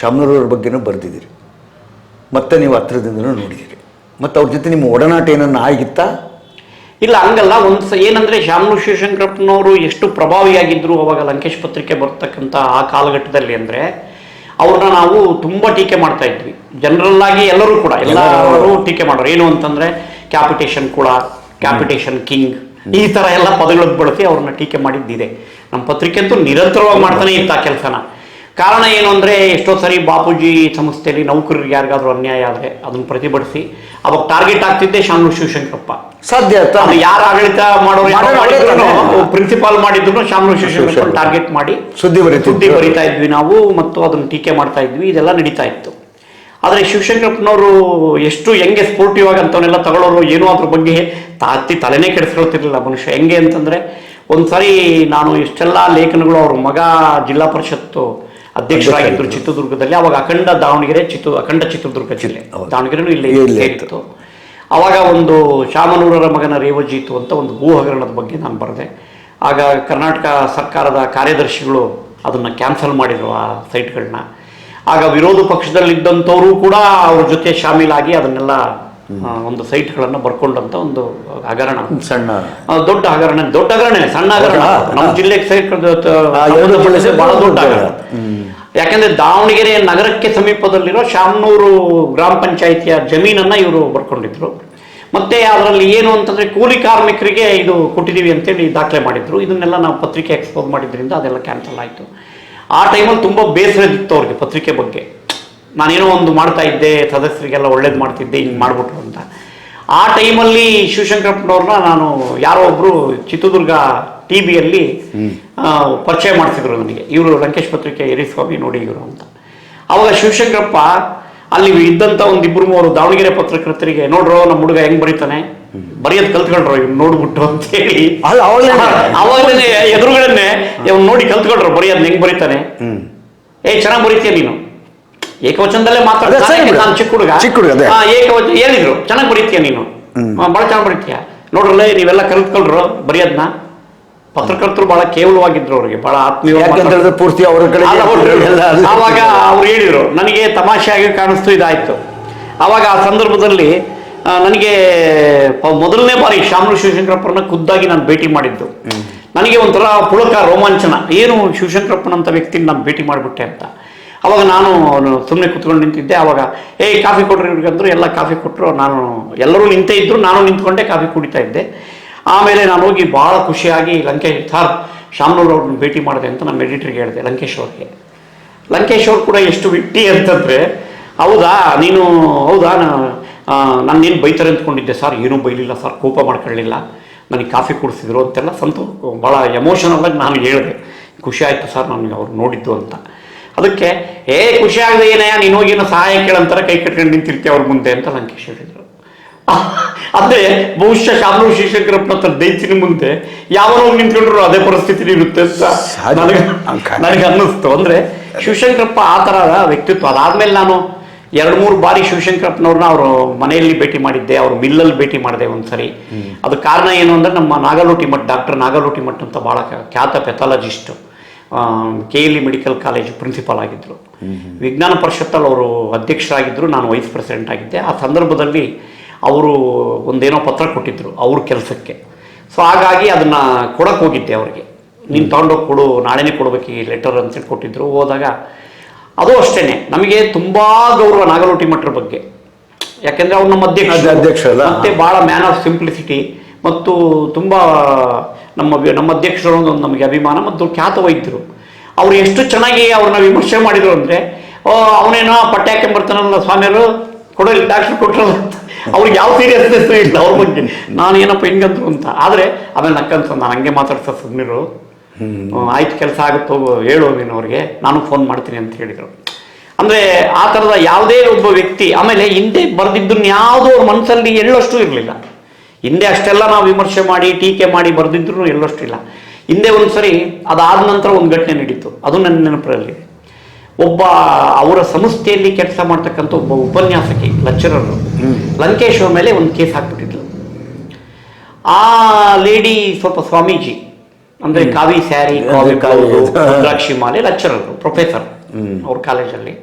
ಶಾಮನೂರವ್ರ ಬಗ್ಗೆನೂ ಬರೆದಿದ್ದೀರಿ. ಮತ್ತೆ ನೀವು ಹತ್ರದಿಂದಲೂ ನೋಡಿದ್ದೀರಿ. ಮತ್ತು ಅವ್ರ ಜೊತೆ ನಿಮ್ಮ ಒಡನಾಟ ಏನನ್ನು ಆಗಿತ್ತಾ? ಇಲ್ಲ ಹಂಗಲ್ಲ. ಒಂದು ಸ ಏನಂದರೆ ಶಾಮನು ಶಿವಶಂಕರಪ್ಪನವರು ಎಷ್ಟು ಪ್ರಭಾವಿಯಾಗಿದ್ದರು ಅವಾಗ ಲಂಕೇಶ್ ಪತ್ರಿಕೆ ಬರ್ತಕ್ಕಂಥ ಆ ಕಾಲಘಟ್ಟದಲ್ಲಿ ಅಂದ್ರೆ ಅವ್ರನ್ನ ನಾವು ತುಂಬಾ ಟೀಕೆ ಮಾಡ್ತಾ ಇದ್ವಿ. ಜನರಲ್ ಆಗಿ ಎಲ್ಲರೂ ಕೂಡ ಎಲ್ಲರೂ ಟೀಕೆ ಮಾಡೋರು. ಏನು ಅಂತಂದ್ರೆ ಕ್ಯಾಪಿಟೇಷನ್ ಕೂಡ ಕ್ಯಾಪಿಟೇಷನ್ ಕಿಂಗ್ ಈ ತರ ಎಲ್ಲ ಪದಗಳನ್ನು ಬಳಸಿ ಅವ್ರನ್ನ ಟೀಕೆ ಮಾಡಿದ್ದಿದೆ. ನಮ್ಮ ಪತ್ರಿಕೆ ಅಂತೂ ನಿರಂತರವಾಗಿ ಮಾಡ್ತಾನೆ ಇತ್ತು ಆ ಕೆಲಸನ. ಕಾರಣ ಏನು ಅಂದರೆ ಎಷ್ಟೋ ಸರಿ ಬಾಪೂಜಿ ಸಂಸ್ಥೆಯಲ್ಲಿ ನೌಕರರಿಗೆ ಯಾರಿಗಾದ್ರೂ ಅನ್ಯಾಯ ಆದರೆ ಅದನ್ನು ಪ್ರತಿಭಟಿಸಿ ಅವಾಗ ಟಾರ್ಗೆಟ್ ಆಗ್ತಿದ್ದೆ ಶಾನು ಶಿವಶಂಕರಪ್ಪ. ಸಾಧ್ಯ ಯಾರು ಆಡಳಿತ ಮಾಡೋರು ಪ್ರಿನ್ಸಿಪಾಲ್ ಮಾಡಿದ್ರು ಶಾಮನು ಶಿವಶಂಕರಪ್ಪ ಶಿವಶಂಕರ್. ಟಾರ್ಗೆಟ್ ಮಾಡಿ ಸುದ್ದಿ. ಸುದ್ದಿ ಬರಿತಾ ಇದ್ವಿ ನಾವು ಮತ್ತು ಅದನ್ನು ಟೀಕೆ ಮಾಡ್ತಾ ಇದ್ವಿ. ಇದೆಲ್ಲ ನಡೀತಾ ಇತ್ತು. ಆದರೆ ಶಿವಶಂಕರಪ್ಪನವರು ಎಷ್ಟು ಹೆಂಗೆ ಸ್ಪೋರ್ಟಿವ್ ಆಗಿ ಅಂತವನ್ನೆಲ್ಲ ತಗೊಳ್ಳೋರು ಏನೋ ಅದ್ರ ಬಗ್ಗೆ ತಾತಿ ತಲೆನೇ ಕೆಡಿಸ್ಕೊಳ್ತಿರ್ಲಿಲ್ಲ ಮನುಷ್ಯ. ಹೆಂಗೆ ಅಂತಂದ್ರೆ ಒಂದ್ಸರಿ ನಾನು ಇಷ್ಟೆಲ್ಲ ಲೇಖನಗಳು ಅವ್ರ ಮಗ ಜಿಲ್ಲಾ ಪರಿಷತ್ತು ಅಧ್ಯಕ್ಷರಾಗಿದ್ದರು ಚಿತ್ರದುರ್ಗದಲ್ಲಿ ಅವಾಗ ಅಖಂಡ ದಾವಣಗೆರೆ ಚಿತ್ರ ಅಖಂಡ ಚಿತ್ರದುರ್ಗ ಜಿಲ್ಲೆ. ದಾವಣಗೆರೆ ದಾವಣಗೆರೆನೂ ಇಲ್ಲೇ ಸೇರಿತ್ತು ಅವಾಗ ಒಂದು ಶಾಮನೂರರ ಮಗನ ರೇವಜೀತು ಅಂತ ಒಂದು ಭೂ ಹಗರಣದ ಬಗ್ಗೆ ನಾನು ಬರೆದೆ. ಆಗ ಕರ್ನಾಟಕ ಸರ್ಕಾರದ ಕಾರ್ಯದರ್ಶಿಗಳು ಅದನ್ನು ಕ್ಯಾನ್ಸಲ್ ಮಾಡಿದ್ರು ಆ ಸೈಟ್ಗಳನ್ನ ಆಗ ವಿರೋಧ ಪಕ್ಷದಲ್ಲಿದ್ದಂಥವರು ಕೂಡ ಅವ್ರ ಜೊತೆ ಶಾಮೀಲಾಗಿ ಅದನ್ನೆಲ್ಲ ಒಂದು ಸೈಟ್ಗಳನ್ನು ಬರ್ಕೊಂಡಂತ ಒಂದು ಹಗರಣ. ಸಣ್ಣ ದೊಡ್ಡ ಹಗರಣ. ದೊಡ್ಡ ಹಗರಣ ಸಣ್ಣ ಹಗರಣ? ನಮ್ಮ ಜಿಲ್ಲೆಗೆ ಸೈಟ್ ಬಹಳ ದೊಡ್ಡ ಹಗರಣ. ಯಾಕಂದ್ರೆ ದಾವಣಗೆರೆ ನಗರಕ್ಕೆ ಸಮೀಪದಲ್ಲಿರೋ ಶಾಮನೂರು ಗ್ರಾಮ ಪಂಚಾಯಿತಿಯ ಜಮೀನನ್ನ ಇವರು ಬರ್ಕೊಂಡಿದ್ರು. ಮತ್ತೆ ಅದರಲ್ಲಿ ಏನು ಅಂತಂದ್ರೆ ಕೂಲಿ ಕಾರ್ಮಿಕರಿಗೆ ಇದು ಕೊಟ್ಟಿದ್ದೀವಿ ಅಂತೇಳಿ ದಾಖಲೆ ಮಾಡಿದ್ರು. ಇದನ್ನೆಲ್ಲ ನಾವು ಪತ್ರಿಕೆ ಎಕ್ಸ್ಪೋಸ್ ಮಾಡಿದ್ರಿಂದ ಅದೆಲ್ಲ ಕ್ಯಾನ್ಸಲ್ ಆಯಿತು. ಆ ಟೈಮಲ್ಲಿ ತುಂಬ ಬೇಸರದಿತ್ತು ಅವ್ರಿಗೆ ಪತ್ರಿಕೆ ಬಗ್ಗೆ. ನಾನೇನೋ ಒಂದು ಮಾಡ್ತಾ ಇದ್ದೆ, ಸದಸ್ಯರಿಗೆಲ್ಲ ಒಳ್ಳೇದು ಮಾಡ್ತಿದ್ದೆ, ಹಿಂಗೆ ಮಾಡ್ಬಿಟ್ರು ಅಂತ. ಆ ಟೈಮಲ್ಲಿ ಶಿವಶಂಕರಪ್ಪನವ್ರನ್ನ ನಾನು ಯಾರೋ ಒಬ್ಬರು ಚಿತ್ರದುರ್ಗ ಟಿ ವಿಯಲ್ಲಿ ಪರಿಚಯ ಮಾಡಿಸಿದ್ರು ನನಗೆ ಇವರು ಲಂಕೇಶ್ ಪತ್ರಿಕೆ ಯರಿಸ್ವಾಮಿ ನೋಡಿ ಇವರು ಅಂತ. ಅವಾಗ ಶಿವಶಂಕರಪ್ಪ ಅಲ್ಲಿ ಇದ್ದಂಥ ಒಂದು ಇಬ್ಬರು ಮೂವರು ದಾವಣಗೆರೆ ಪತ್ರಕರ್ತರಿಗೆ ನೋಡ್ರೋ ನಮ್ಮ ಹುಡುಗ ಹೆಂಗ್ ಬರೀತಾನೆ? ಬರೆಯೋದು ಕಲ್ತ್ಕೊಂಡ್ರು ಇವ್ನು ನೋಡ್ಬಿಟ್ಟು ಅಂತ ಹೇಳಿ. ಅವಾಗ್ಲೇ- ಎದುರುಗಳನ್ನೇ ಇವ್ನು ನೋಡಿ ಕಲ್ತ್ಕೊಂಡ್ರು ಬರೆಯೋದು ಹೆಂಗ್ ಬರೀತಾನೆ? ಏ ಚೆನ್ನಾಗಿ ಬರೀತೀಯ ನೀನು? ಏಕವಚನದಲ್ಲೇ ಬಿಡು. ನಾನು ಚಿಕ್ಕ ಹುಡುಗ. ಚಿಕ್ಕ ಹುಡುಗ, ಏಕವಚ ಏಕವಚನ ಹೇಳಿದ್ರು ಚೆನ್ನಾಗಿ ಬರೀತೀಯ ನೀನು? ಭಾಳ ಚೆನ್ನಾಗಿ ಬರೀತೀಯ. ನೋಡ್ರಲ್ಲೇ ನೀವೆಲ್ಲ ಕಲ್ತ್ಕೊಳ್ರು ಬರೆಯೋದನ್ನ ಪತ್ರಕರ್ತರು ಬಹಳ ಕೇವಲವಾಗಿದ್ರು ಅವರಿಗೆ ಬಹಳ ಆತ್ಮೀಯ ಪೂರ್ತಿ ಅವರ ಕಡೆ ಆವಾಗ ಅವ್ರು ಹೇಳಿದ್ರು ನನಗೆ ತಮಾಷೆಯಾಗಿ ಕಾಣಿಸ್ತು ಇದಾಯ್ತು. ಆವಾಗ ಆ ಸಂದರ್ಭದಲ್ಲಿ ನನಗೆ ಮೊದಲನೇ ಬಾರಿ ಶಾಮರು ಶಿವಶಂಕರಪ್ಪರನ್ನ ಖುದ್ದಾಗಿ ನಾನು ಭೇಟಿ ಮಾಡಿದ್ದು. ನನಗೆ ಒಂಥರ ಪುಳಕ ರೋಮಾಂಚನ ಏನು ಶಿವಶಂಕರಪ್ಪನಂತ ವ್ಯಕ್ತಿ ನಾನು ಭೇಟಿ ಮಾಡಿಬಿಟ್ಟೆ ಅಂತ. ಅವಾಗ ನಾನು ಸುಮ್ಮನೆ ಕುತ್ಕೊಂಡು ನಿಂತಿದ್ದೆ. ಅವಾಗ ಏಯ್ ಕಾಫಿ ಕೊಡ್ರಿ ಇವ್ರಿಗೆ ಅಂದ್ರು ಎಲ್ಲ ಕಾಫಿ ಕೊಟ್ಟರು ನಾನು ಎಲ್ಲರೂ ನಿಂತೇ ಇದ್ದರು ನಾನು ನಿಂತ್ಕೊಂಡೆ ಕಾಫಿ ಕುಡಿತಾ ಇದ್ದೆ. ಆಮೇಲೆ ನಾನು ಹೋಗಿ ಭಾಳ ಖುಷಿಯಾಗಿ ಲಂಕೇಶ್ ಸರ್, ಶಾಮನೂರು ಅವ್ರನ್ನ ಭೇಟಿ ಮಾಡಿದೆ ಅಂತ ನಮ್ಮ ಎಡಿಟ್ರಿಗೆ ಹೇಳಿದೆ, ಲಂಕೇಶ್ ಅವ್ರಿಗೆ. ಲಂಕೇಶ್ ಅವ್ರು ಕೂಡ ಎಷ್ಟು ವಿಟ್ಟಿ ಅಂತಂದರೆ, ಹೌದಾ, ನೀನು, ಹೌದಾ ನಾನು ಏನು ಬೈತಾರೆ ಅಂದ್ಕೊಂಡಿದ್ದೆ, ಸರ್, ಏನೂ ಬೈಲಿಲ್ಲ, ಸರ್, ಕೋಪ ಮಾಡ್ಕೊಳ್ಳಿಲ್ಲ, ನನಗೆ ಕಾಫಿ ಕುಡಿಸಿದ್ರು ಅಂತೆಲ್ಲ ಸಂತೋ ಭಾಳ ಎಮೋಷನಲ್ ಆಗಿ ನಾನು ಹೇಳಿದೆ. ಖುಷಿ ಆಯಿತು ಸರ್ ನನಗೆ ಅವ್ರು ನೋಡಿದ್ದು ಅಂತ. ಅದಕ್ಕೆ, ಏ, ಖುಷಿ ಆಗದೆ ಏನಯ್ಯ ನೀನು ಹೋಗಿ ಏನೋ ಸಹಾಯ ಕೇಳಂತಾರೆ ಕೈ ಕಟ್ಕೊಂಡು ನಿಂತಿರ್ತೀಯ ಅವ್ರ ಮುಂದೆ ಅಂತ ಲಂಕೇಶ್ ಹೇಳಿದ್ರು. ಅದೇ ಬಹುಶಃ ಶಾಮರು ಶಿವಶಂಕರಪ್ಪನ ಹತ್ರ ದೈತಿನ ಮುಂದೆ ಯಾವನೋ ನಿಂತ್ಕೊಂಡ್ರು ಅದೇ ಪರಿಸ್ಥಿತಿ ಇರುತ್ತೆ ಅಂತ ನನಗೆ ಅನ್ನಿಸ್ತು. ಅಂದ್ರೆ ಶಿವಶಂಕರಪ್ಪ ಆ ತರ ವ್ಯಕ್ತಿತ್ವ ಅದಾದ್ಮೇಲೆ ನಾನು ಎರಡು ಮೂರು ಬಾರಿ ಶಿವಶಂಕರಪ್ಪನವ್ರನ್ನ ಅವರು ಮನೆಯಲ್ಲಿ ಭೇಟಿ ಮಾಡಿದ್ದೆ ಅವ್ರ ಮಿಲ್ಲಲ್ಲಿ ಭೇಟಿ ಮಾಡಿದೆ ಒಂದ್ಸರಿ. ಅದು ಕಾರಣ ಏನು ಅಂದ್ರೆ ನಮ್ಮ ನಾಗಲೋಟಿ ಮಠ ಡಾಕ್ಟರ್ ನಾಗಲೋಟಿ ಮಠ ಅಂತ ಬಹಳ ಖ್ಯಾ- ಖ್ಯಾತ pathologist K L E medical college principal ಆಗಿದ್ದರು ವಿಜ್ಞಾನ ಪರಿಷತ್ತಲ್ಲಿ ಅವರು ಅಧ್ಯಕ್ಷರಾಗಿದ್ದರು ನಾನು ವೈಸ್ ಪ್ರೆಸಿಡೆಂಟ್ ಆಗಿದ್ದೆ. ಆ ಸಂದರ್ಭದಲ್ಲಿ ಅವರು ಒಂದೇನೋ ಪತ್ರ ಕೊಟ್ಟಿದ್ದರು ಅವ್ರ ಕೆಲಸಕ್ಕೆ. ಸೊ ಹಾಗಾಗಿ ಅದನ್ನು ಕೊಡಕ್ಕೆ ಹೋಗಿದ್ದೆ ಅವ್ರಿಗೆ. ನೀನು ತಗೊಂಡೋಗಿ ಕೊಡು ನಾಳೆನೇ ಕೊಡಬೇಕು ಈ ಲೆಟರ್ ಅಂತೇಳಿ ಕೊಟ್ಟಿದ್ರು. ಹೋದಾಗ ಅದು ಅಷ್ಟೇ ನಮಗೆ ತುಂಬ ಗೌರವ ನಾಗಲೋಟಿ ಮಠರ ಬಗ್ಗೆ. ಯಾಕೆಂದರೆ ಅವ್ರು ನಮ್ಮ ಅಧ್ಯಕ್ಷ ಅಧ್ಯಕ್ಷರಲ್ಲ? ಮತ್ತೆ ಭಾಳ ಮ್ಯಾನ್ ಆಫ್ ಸಿಂಪ್ಲಿಸಿಟಿ ಮತ್ತು ತುಂಬ ನಮ್ಮ ನಮ್ಮ ಅಧ್ಯಕ್ಷರು ನಮಗೆ ಅಭಿಮಾನ ಮತ್ತು ಖ್ಯಾತ ವೈದ್ಯರು. ಅವ್ರು ಎಷ್ಟು ಚೆನ್ನಾಗಿ ಅವ್ರನ್ನ ವಿಮರ್ಶೆ ಮಾಡಿದರು ಅಂದರೆ ಅವನೇನೋ ಪಟ್ಟ್ಯಾಕೆ ಬರ್ತಾನಲ್ಲ ಸ್ವಾಮಿಯವರು ಕೊಡೋಲ್ಲ ಡಾಕ್ಟ್ರ್ ಕೊಟ್ಟರು ಅಂತ. ಅವ್ರಿಗೆ ಯಾವ ಸೀರಿಯಸ್ನೆಸ್ ಇಲ್ಲ ಅವ್ರ ಬಗ್ಗೆ. ಏನಪ್ಪ ಹಿಂಗಂದ್ರು ಅಂತ. ಆದರೆ ಆಮೇಲೆ ನಕ್ಕಂತ ನಾನು ಹಂಗೆ ಮಾತಾಡ್ತಾ ಸುಮ್ಮನಿರು ಆಯ್ತು ಕೆಲಸ ಆಗುತ್ತೆ ಹೋಗು ಹೇಳು ನೀನು ಅವ್ರಿಗೆ. ನಾನು ಫೋನ್ ಮಾಡ್ತೀನಿ ಅಂತ ಹೇಳಿದರು. ಅಂದರೆ ಆ ಥರದ ಯಾವುದೇ ಒಬ್ಬ ವ್ಯಕ್ತಿ ಆಮೇಲೆ ಹಿಂದೆ ಬರೆದಿದ್ದನ್ನ ಯಾವುದೋ ಅವ್ರ ಮನಸ್ಸಲ್ಲಿ ಎಳ್ಳಷ್ಟು ಇರಲಿಲ್ಲ. ಹಿಂದೆ ಅಷ್ಟೆಲ್ಲ ನಾವು ವಿಮರ್ಶೆ ಮಾಡಿ ಟೀಕೆ ಮಾಡಿ ಬರೆದಿದ್ರು ಎಳ್ಳಷ್ಟು ಇಲ್ಲ. ಹಿಂದೆ ಒಂದ್ಸರಿ ಅದಾದ ನಂತರ ಒಂದು ಘಟನೆ ನಡೀತು. ಅದು ನನ್ನ ನೆನಪರಲ್ಲಿ. ಒಬ್ಬ ಅವರ ಸಂಸ್ಥೆಯಲ್ಲಿ ಕೆಲಸ ಮಾಡ್ತಕ್ಕಂಥ ಒಬ್ಬ ಉಪನ್ಯಾಸಕಿ ಲೆಕ್ಚರರು ಲಂಕೇಶ್ ಅವ್ರ ಮೇಲೆ ಒಂದು ಕೇಸ್ ಹಾಕ್ಬಿಟ್ಟಿದ್ಲು. ಆ ಲೇಡಿ ಸ್ವಲ್ಪ ಸ್ವಾಮೀಜಿ ಅಂದ್ರೆ ಕಾವಿ ಸ್ಯಾರಿ ಕಾವಿ ರುದ್ರಾಕ್ಷಿ ಮಾಲೆ ಲೆಕ್ಚರರು ಪ್ರೊಫೆಸರ್ ಅವ್ರ ಕಾಲೇಜಲ್ಲಿ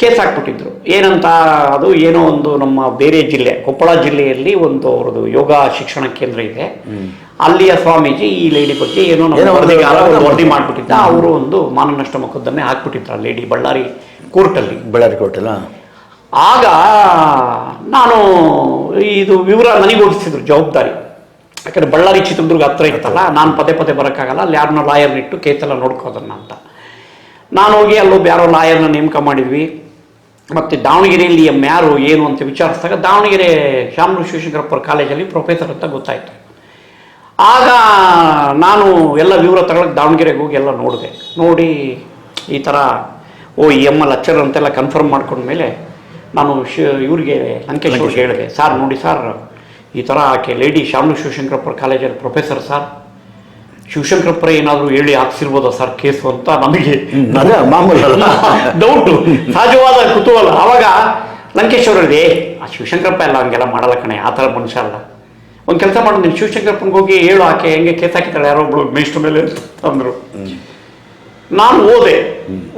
ಕೇಸ್ ಹಾಕ್ಬಿಟ್ಟಿದ್ರು. ಏನಂತ ಅದು ಏನೋ ಒಂದು ನಮ್ಮ ಬೇರೆ ಜಿಲ್ಲೆ ಕೊಪ್ಪಳ ಜಿಲ್ಲೆಯಲ್ಲಿ ಒಂದು ಅವ್ರದ್ದು ಯೋಗ ಶಿಕ್ಷಣ ಕೇಂದ್ರ ಇದೆ. ಅಲ್ಲಿಯ ಸ್ವಾಮೀಜಿ ಈ ಲೇಡಿ ಬಗ್ಗೆ ಏನೋ ವರದಿ ಮಾಡಿಬಿಟ್ಟಿದ್ದ. ಅವರು ಒಂದು ಮಾನನಷ್ಟ ಮೊಕದ್ದಮೆ ಹಾಕ್ಬಿಟ್ಟಿದ್ರು ಆ ಲೇಡಿ ಬಳ್ಳಾರಿ ಕೋರ್ಟಲ್ಲಿ. ಬಳ್ಳಾರಿ ಕೋರ್ಟಲ್ಲ? ಆಗ ನಾನು ಇದು ವಿವರ ನನಗೆ ಓಡಿಸಿದ್ರು ಜವಾಬ್ದಾರಿ. ಯಾಕಂದ್ರೆ ಬಳ್ಳಾರಿ ಚಿತ್ರದುರ್ಗ ಹತ್ರ ಇತ್ತಲ್ಲ ನಾನು ಪದೇ ಪದೇ ಬರೋಕ್ಕಾಗಲ್ಲ ಅಲ್ಲಿ ಯಾರನ್ನೋ ಲಾಯರ್ನಿಟ್ಟು ಕೇಸೆಲ್ಲ ನೋಡ್ಕೋದನ್ನ ಅಂತ. ನಾನು ಹೋಗಿ ಅಲ್ಲೊಬ್ಬ ಯಾರೋ ಲಾಯರ್ನ ನೇಮಕ ಮಾಡಿದ್ವಿ. ಮತ್ತು ದಾವಣಗೆರೆಯಲ್ಲಿ ಎಂ ಯಾರು ಏನು ಅಂತ ವಿಚಾರಿಸಿದಾಗ ದಾವಣಗೆರೆ ಶಾಮರು ಶಿವಶಂಕರಪ್ಪರ ಕಾಲೇಜಲ್ಲಿ ಪ್ರೊಫೆಸರ್ ಅಂತ ಗೊತ್ತಾಯಿತು. ಆಗ ನಾನು ಎಲ್ಲ ವಿವರ ತಗೊಳಕ್ಕೆ ದಾವಣಗೆರೆಗೆ ಹೋಗಿ ಎಲ್ಲ ನೋಡಿದೆ. ನೋಡಿ ಈ ಥರ ಓ ಈ ಎಂ ಎಲ್ ಅಚ್ಚರ್ ಅಂತೆಲ್ಲ ಕನ್ಫರ್ಮ್ ಮಾಡ್ಕೊಂಡ್ಮೇಲೆ ನಾನು ಶ ಇವ್ರಿಗೆ ಲಂಕೇಶ್ ಅವ್ರಿಗೆ ಹೇಳಿದೆ ಸರ್ ನೋಡಿ ಸರ್ ಈ ಥರ ಆಕೆ ಲೇಡಿ ಶಾಮನು ಶಿವಶಂಕರಪ್ಪರ ಕಾಲೇಜಲ್ಲಿ ಪ್ರೊಫೆಸರ್ ಸರ್ ಶಿವಶಂಕರಪ್ಪರ ಏನಾದರೂ ಹೇಳಿ ಹಾಕ್ಸಿರ್ಬೋದ ಸರ್ ಕೇಸು ಅಂತ ನಮಗೆ? ಮಾಮೂಲಿ. ಡೌಟು ಸಹಜವಾದ ಕುತೂಹಲ. ಅವಾಗ ಲಂಕೇಶ್ವರ ಹೇಳಿದೆ ಆ ಶಿವಶಂಕರಪ್ಪ ಎಲ್ಲ ಹಂಗೆಲ್ಲ ಮಾಡಲ್ಲ ಕಣೆ ಆ ಥರ ಮನುಷ್ಯ ಅಲ್ಲ. ಒಂದು ಕೆಲಸ ಮಾಡು ನೀನು ಶಿವಶಂಕರಪ್ಪನಿಗೆ ಹೋಗಿ ಹೇಳು ಆಕೆ ಹೆಂಗೆ ಕೇಸ್ ಹಾಕಿದ್ದಾಳೆ ಯಾರೋ ಒಬ್ಳು ಮೇಷ್ಟ್ರ ಮೇಲೆ ಅಂದರು ನಾನು ಓದೆ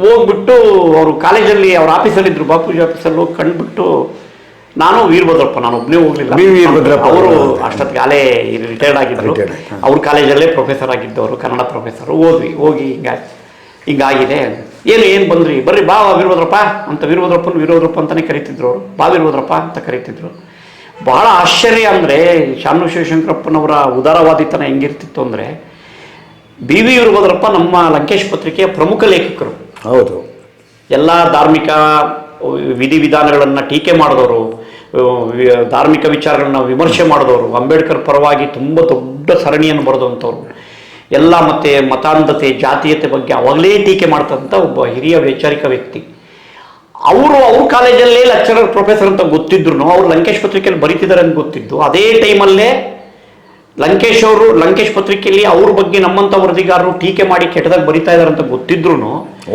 ಹೋಗ್ಬಿಟ್ಟು ಅವರು ಕಾಲೇಜಲ್ಲಿ ಅವ್ರ ಆಫೀಸಲ್ಲಿದ್ದರು ಬಾಪೂಜಿ ಆಫೀಸಲ್ಲಿ ಹೋಗಿ ಕಂಡುಬಿಟ್ಟು ನಾನು ವೀರಭದ್ರಪ್ಪ ನಾನು ಒಬ್ಬನೇ ಹೋಗ್ಲಿಲ್ಲ. ವೀರಭದ್ರಪ್ಪ. ಅವರು. ಅಷ್ಟೊತ್ತಿಗೆ ಅಲ್ಲೇ ರಿಟೈರ್ಡ್ ಹಾ. ಅವ್ರ ಕಾಲೇಜಲ್ಲೇ ಪ್ರೊಫೆಸರ್ ಆಗಿದ್ದವರು ಕನ್ನಡ ಪ್ರೊಫೆಸರ್ ಓದ್ವಿ ಹೋಗಿ ಹಿಂಗಾಗಿ ಹಿಂಗಾಗಿದೆ. ಏನು ಏನು ಬಂದ್ರಿ? ಬರ್ರಿ ಬಾ ವೀರಭದ್ರಪ್ಪ ಅಂತ ವೀರಭದ್ರಪ್ಪನ ವೀರಭದ್ರಪ್ಪ ಅಂತಲೇ ಕರಿತಿದ್ರು ಅವರು. ಬಾ ವೀರಭದ್ರಪ್ಪ ಅಂತ ಕರಿತಿದ್ರು. ಬಹಳ ಆಶ್ಚರ್ಯ ಅಂದರೆ ಶಾನು ಶಿವಶಂಕರಪ್ಪನವರ ಉದಾರವಾದಿತನ ಹೆಂಗಿರ್ತಿತ್ತು ಅಂದರೆ ಬಿ ವಿ ವೀರಭದ್ರಪ್ಪ ನಮ್ಮ ಲಂಕೇಶ್ ಪತ್ರಿಕೆಯ ಪ್ರಮುಖ ಲೇಖಕರು. ಹೌದು. ಎಲ್ಲ ಧಾರ್ಮಿಕ ವಿಧಿವಿಧಾನಗಳನ್ನು ಟೀಕೆ ಮಾಡಿದವರು. ಧಾರ್ಮಿಕ ವಿಚಾರಗಳನ್ನ ವಿಮರ್ಶೆ ಮಾಡಿದವರು ಅಂಬೇಡ್ಕರ್ ಪರವಾಗಿ ತುಂಬ ದೊಡ್ಡ ಸರಣಿಯನ್ನು ಬರೆದಂಥವ್ರು. ಎಲ್ಲ ಮತ್ತೆ ಮತಾಂಧತೆ ಜಾತೀಯತೆ ಬಗ್ಗೆ ಅವಾಗಲೇ ಟೀಕೆ ಮಾಡ್ತಂಥ ಒಬ್ಬ ಹಿರಿಯ ವೈಚಾರಿಕ ವ್ಯಕ್ತಿ. ಅವರು ಅವ್ರ ಕಾಲೇಜಲ್ಲೇ ಲೆಕ್ಚರರ್ ಪ್ರೊಫೆಸರ್ ಅಂತ ಗೊತ್ತಿದ್ರು ಅವ್ರು ಲಂಕೇಶ್ ಪತ್ರಿಕೆಯಲ್ಲಿ ಬರೀತಿದ್ದಾರೆ ಅಂತ ಗೊತ್ತಿದ್ದು ಅದೇ ಟೈಮಲ್ಲೇ ಲಂಕೇಶ್ ಅವರು ಲಂಕೇಶ್ ಪತ್ರಿಕೆಯಲ್ಲಿ ಅವ್ರ ಬಗ್ಗೆ ನಮ್ಮಂಥ ವರದಿಗಾರರು ಟೀಕೆ ಮಾಡಿ ಕೆಟ್ಟದಾಗ ಬರಿತಾ ಇದ್ದಾರೆ ಅಂತ ಗೊತ್ತಿದ್ರು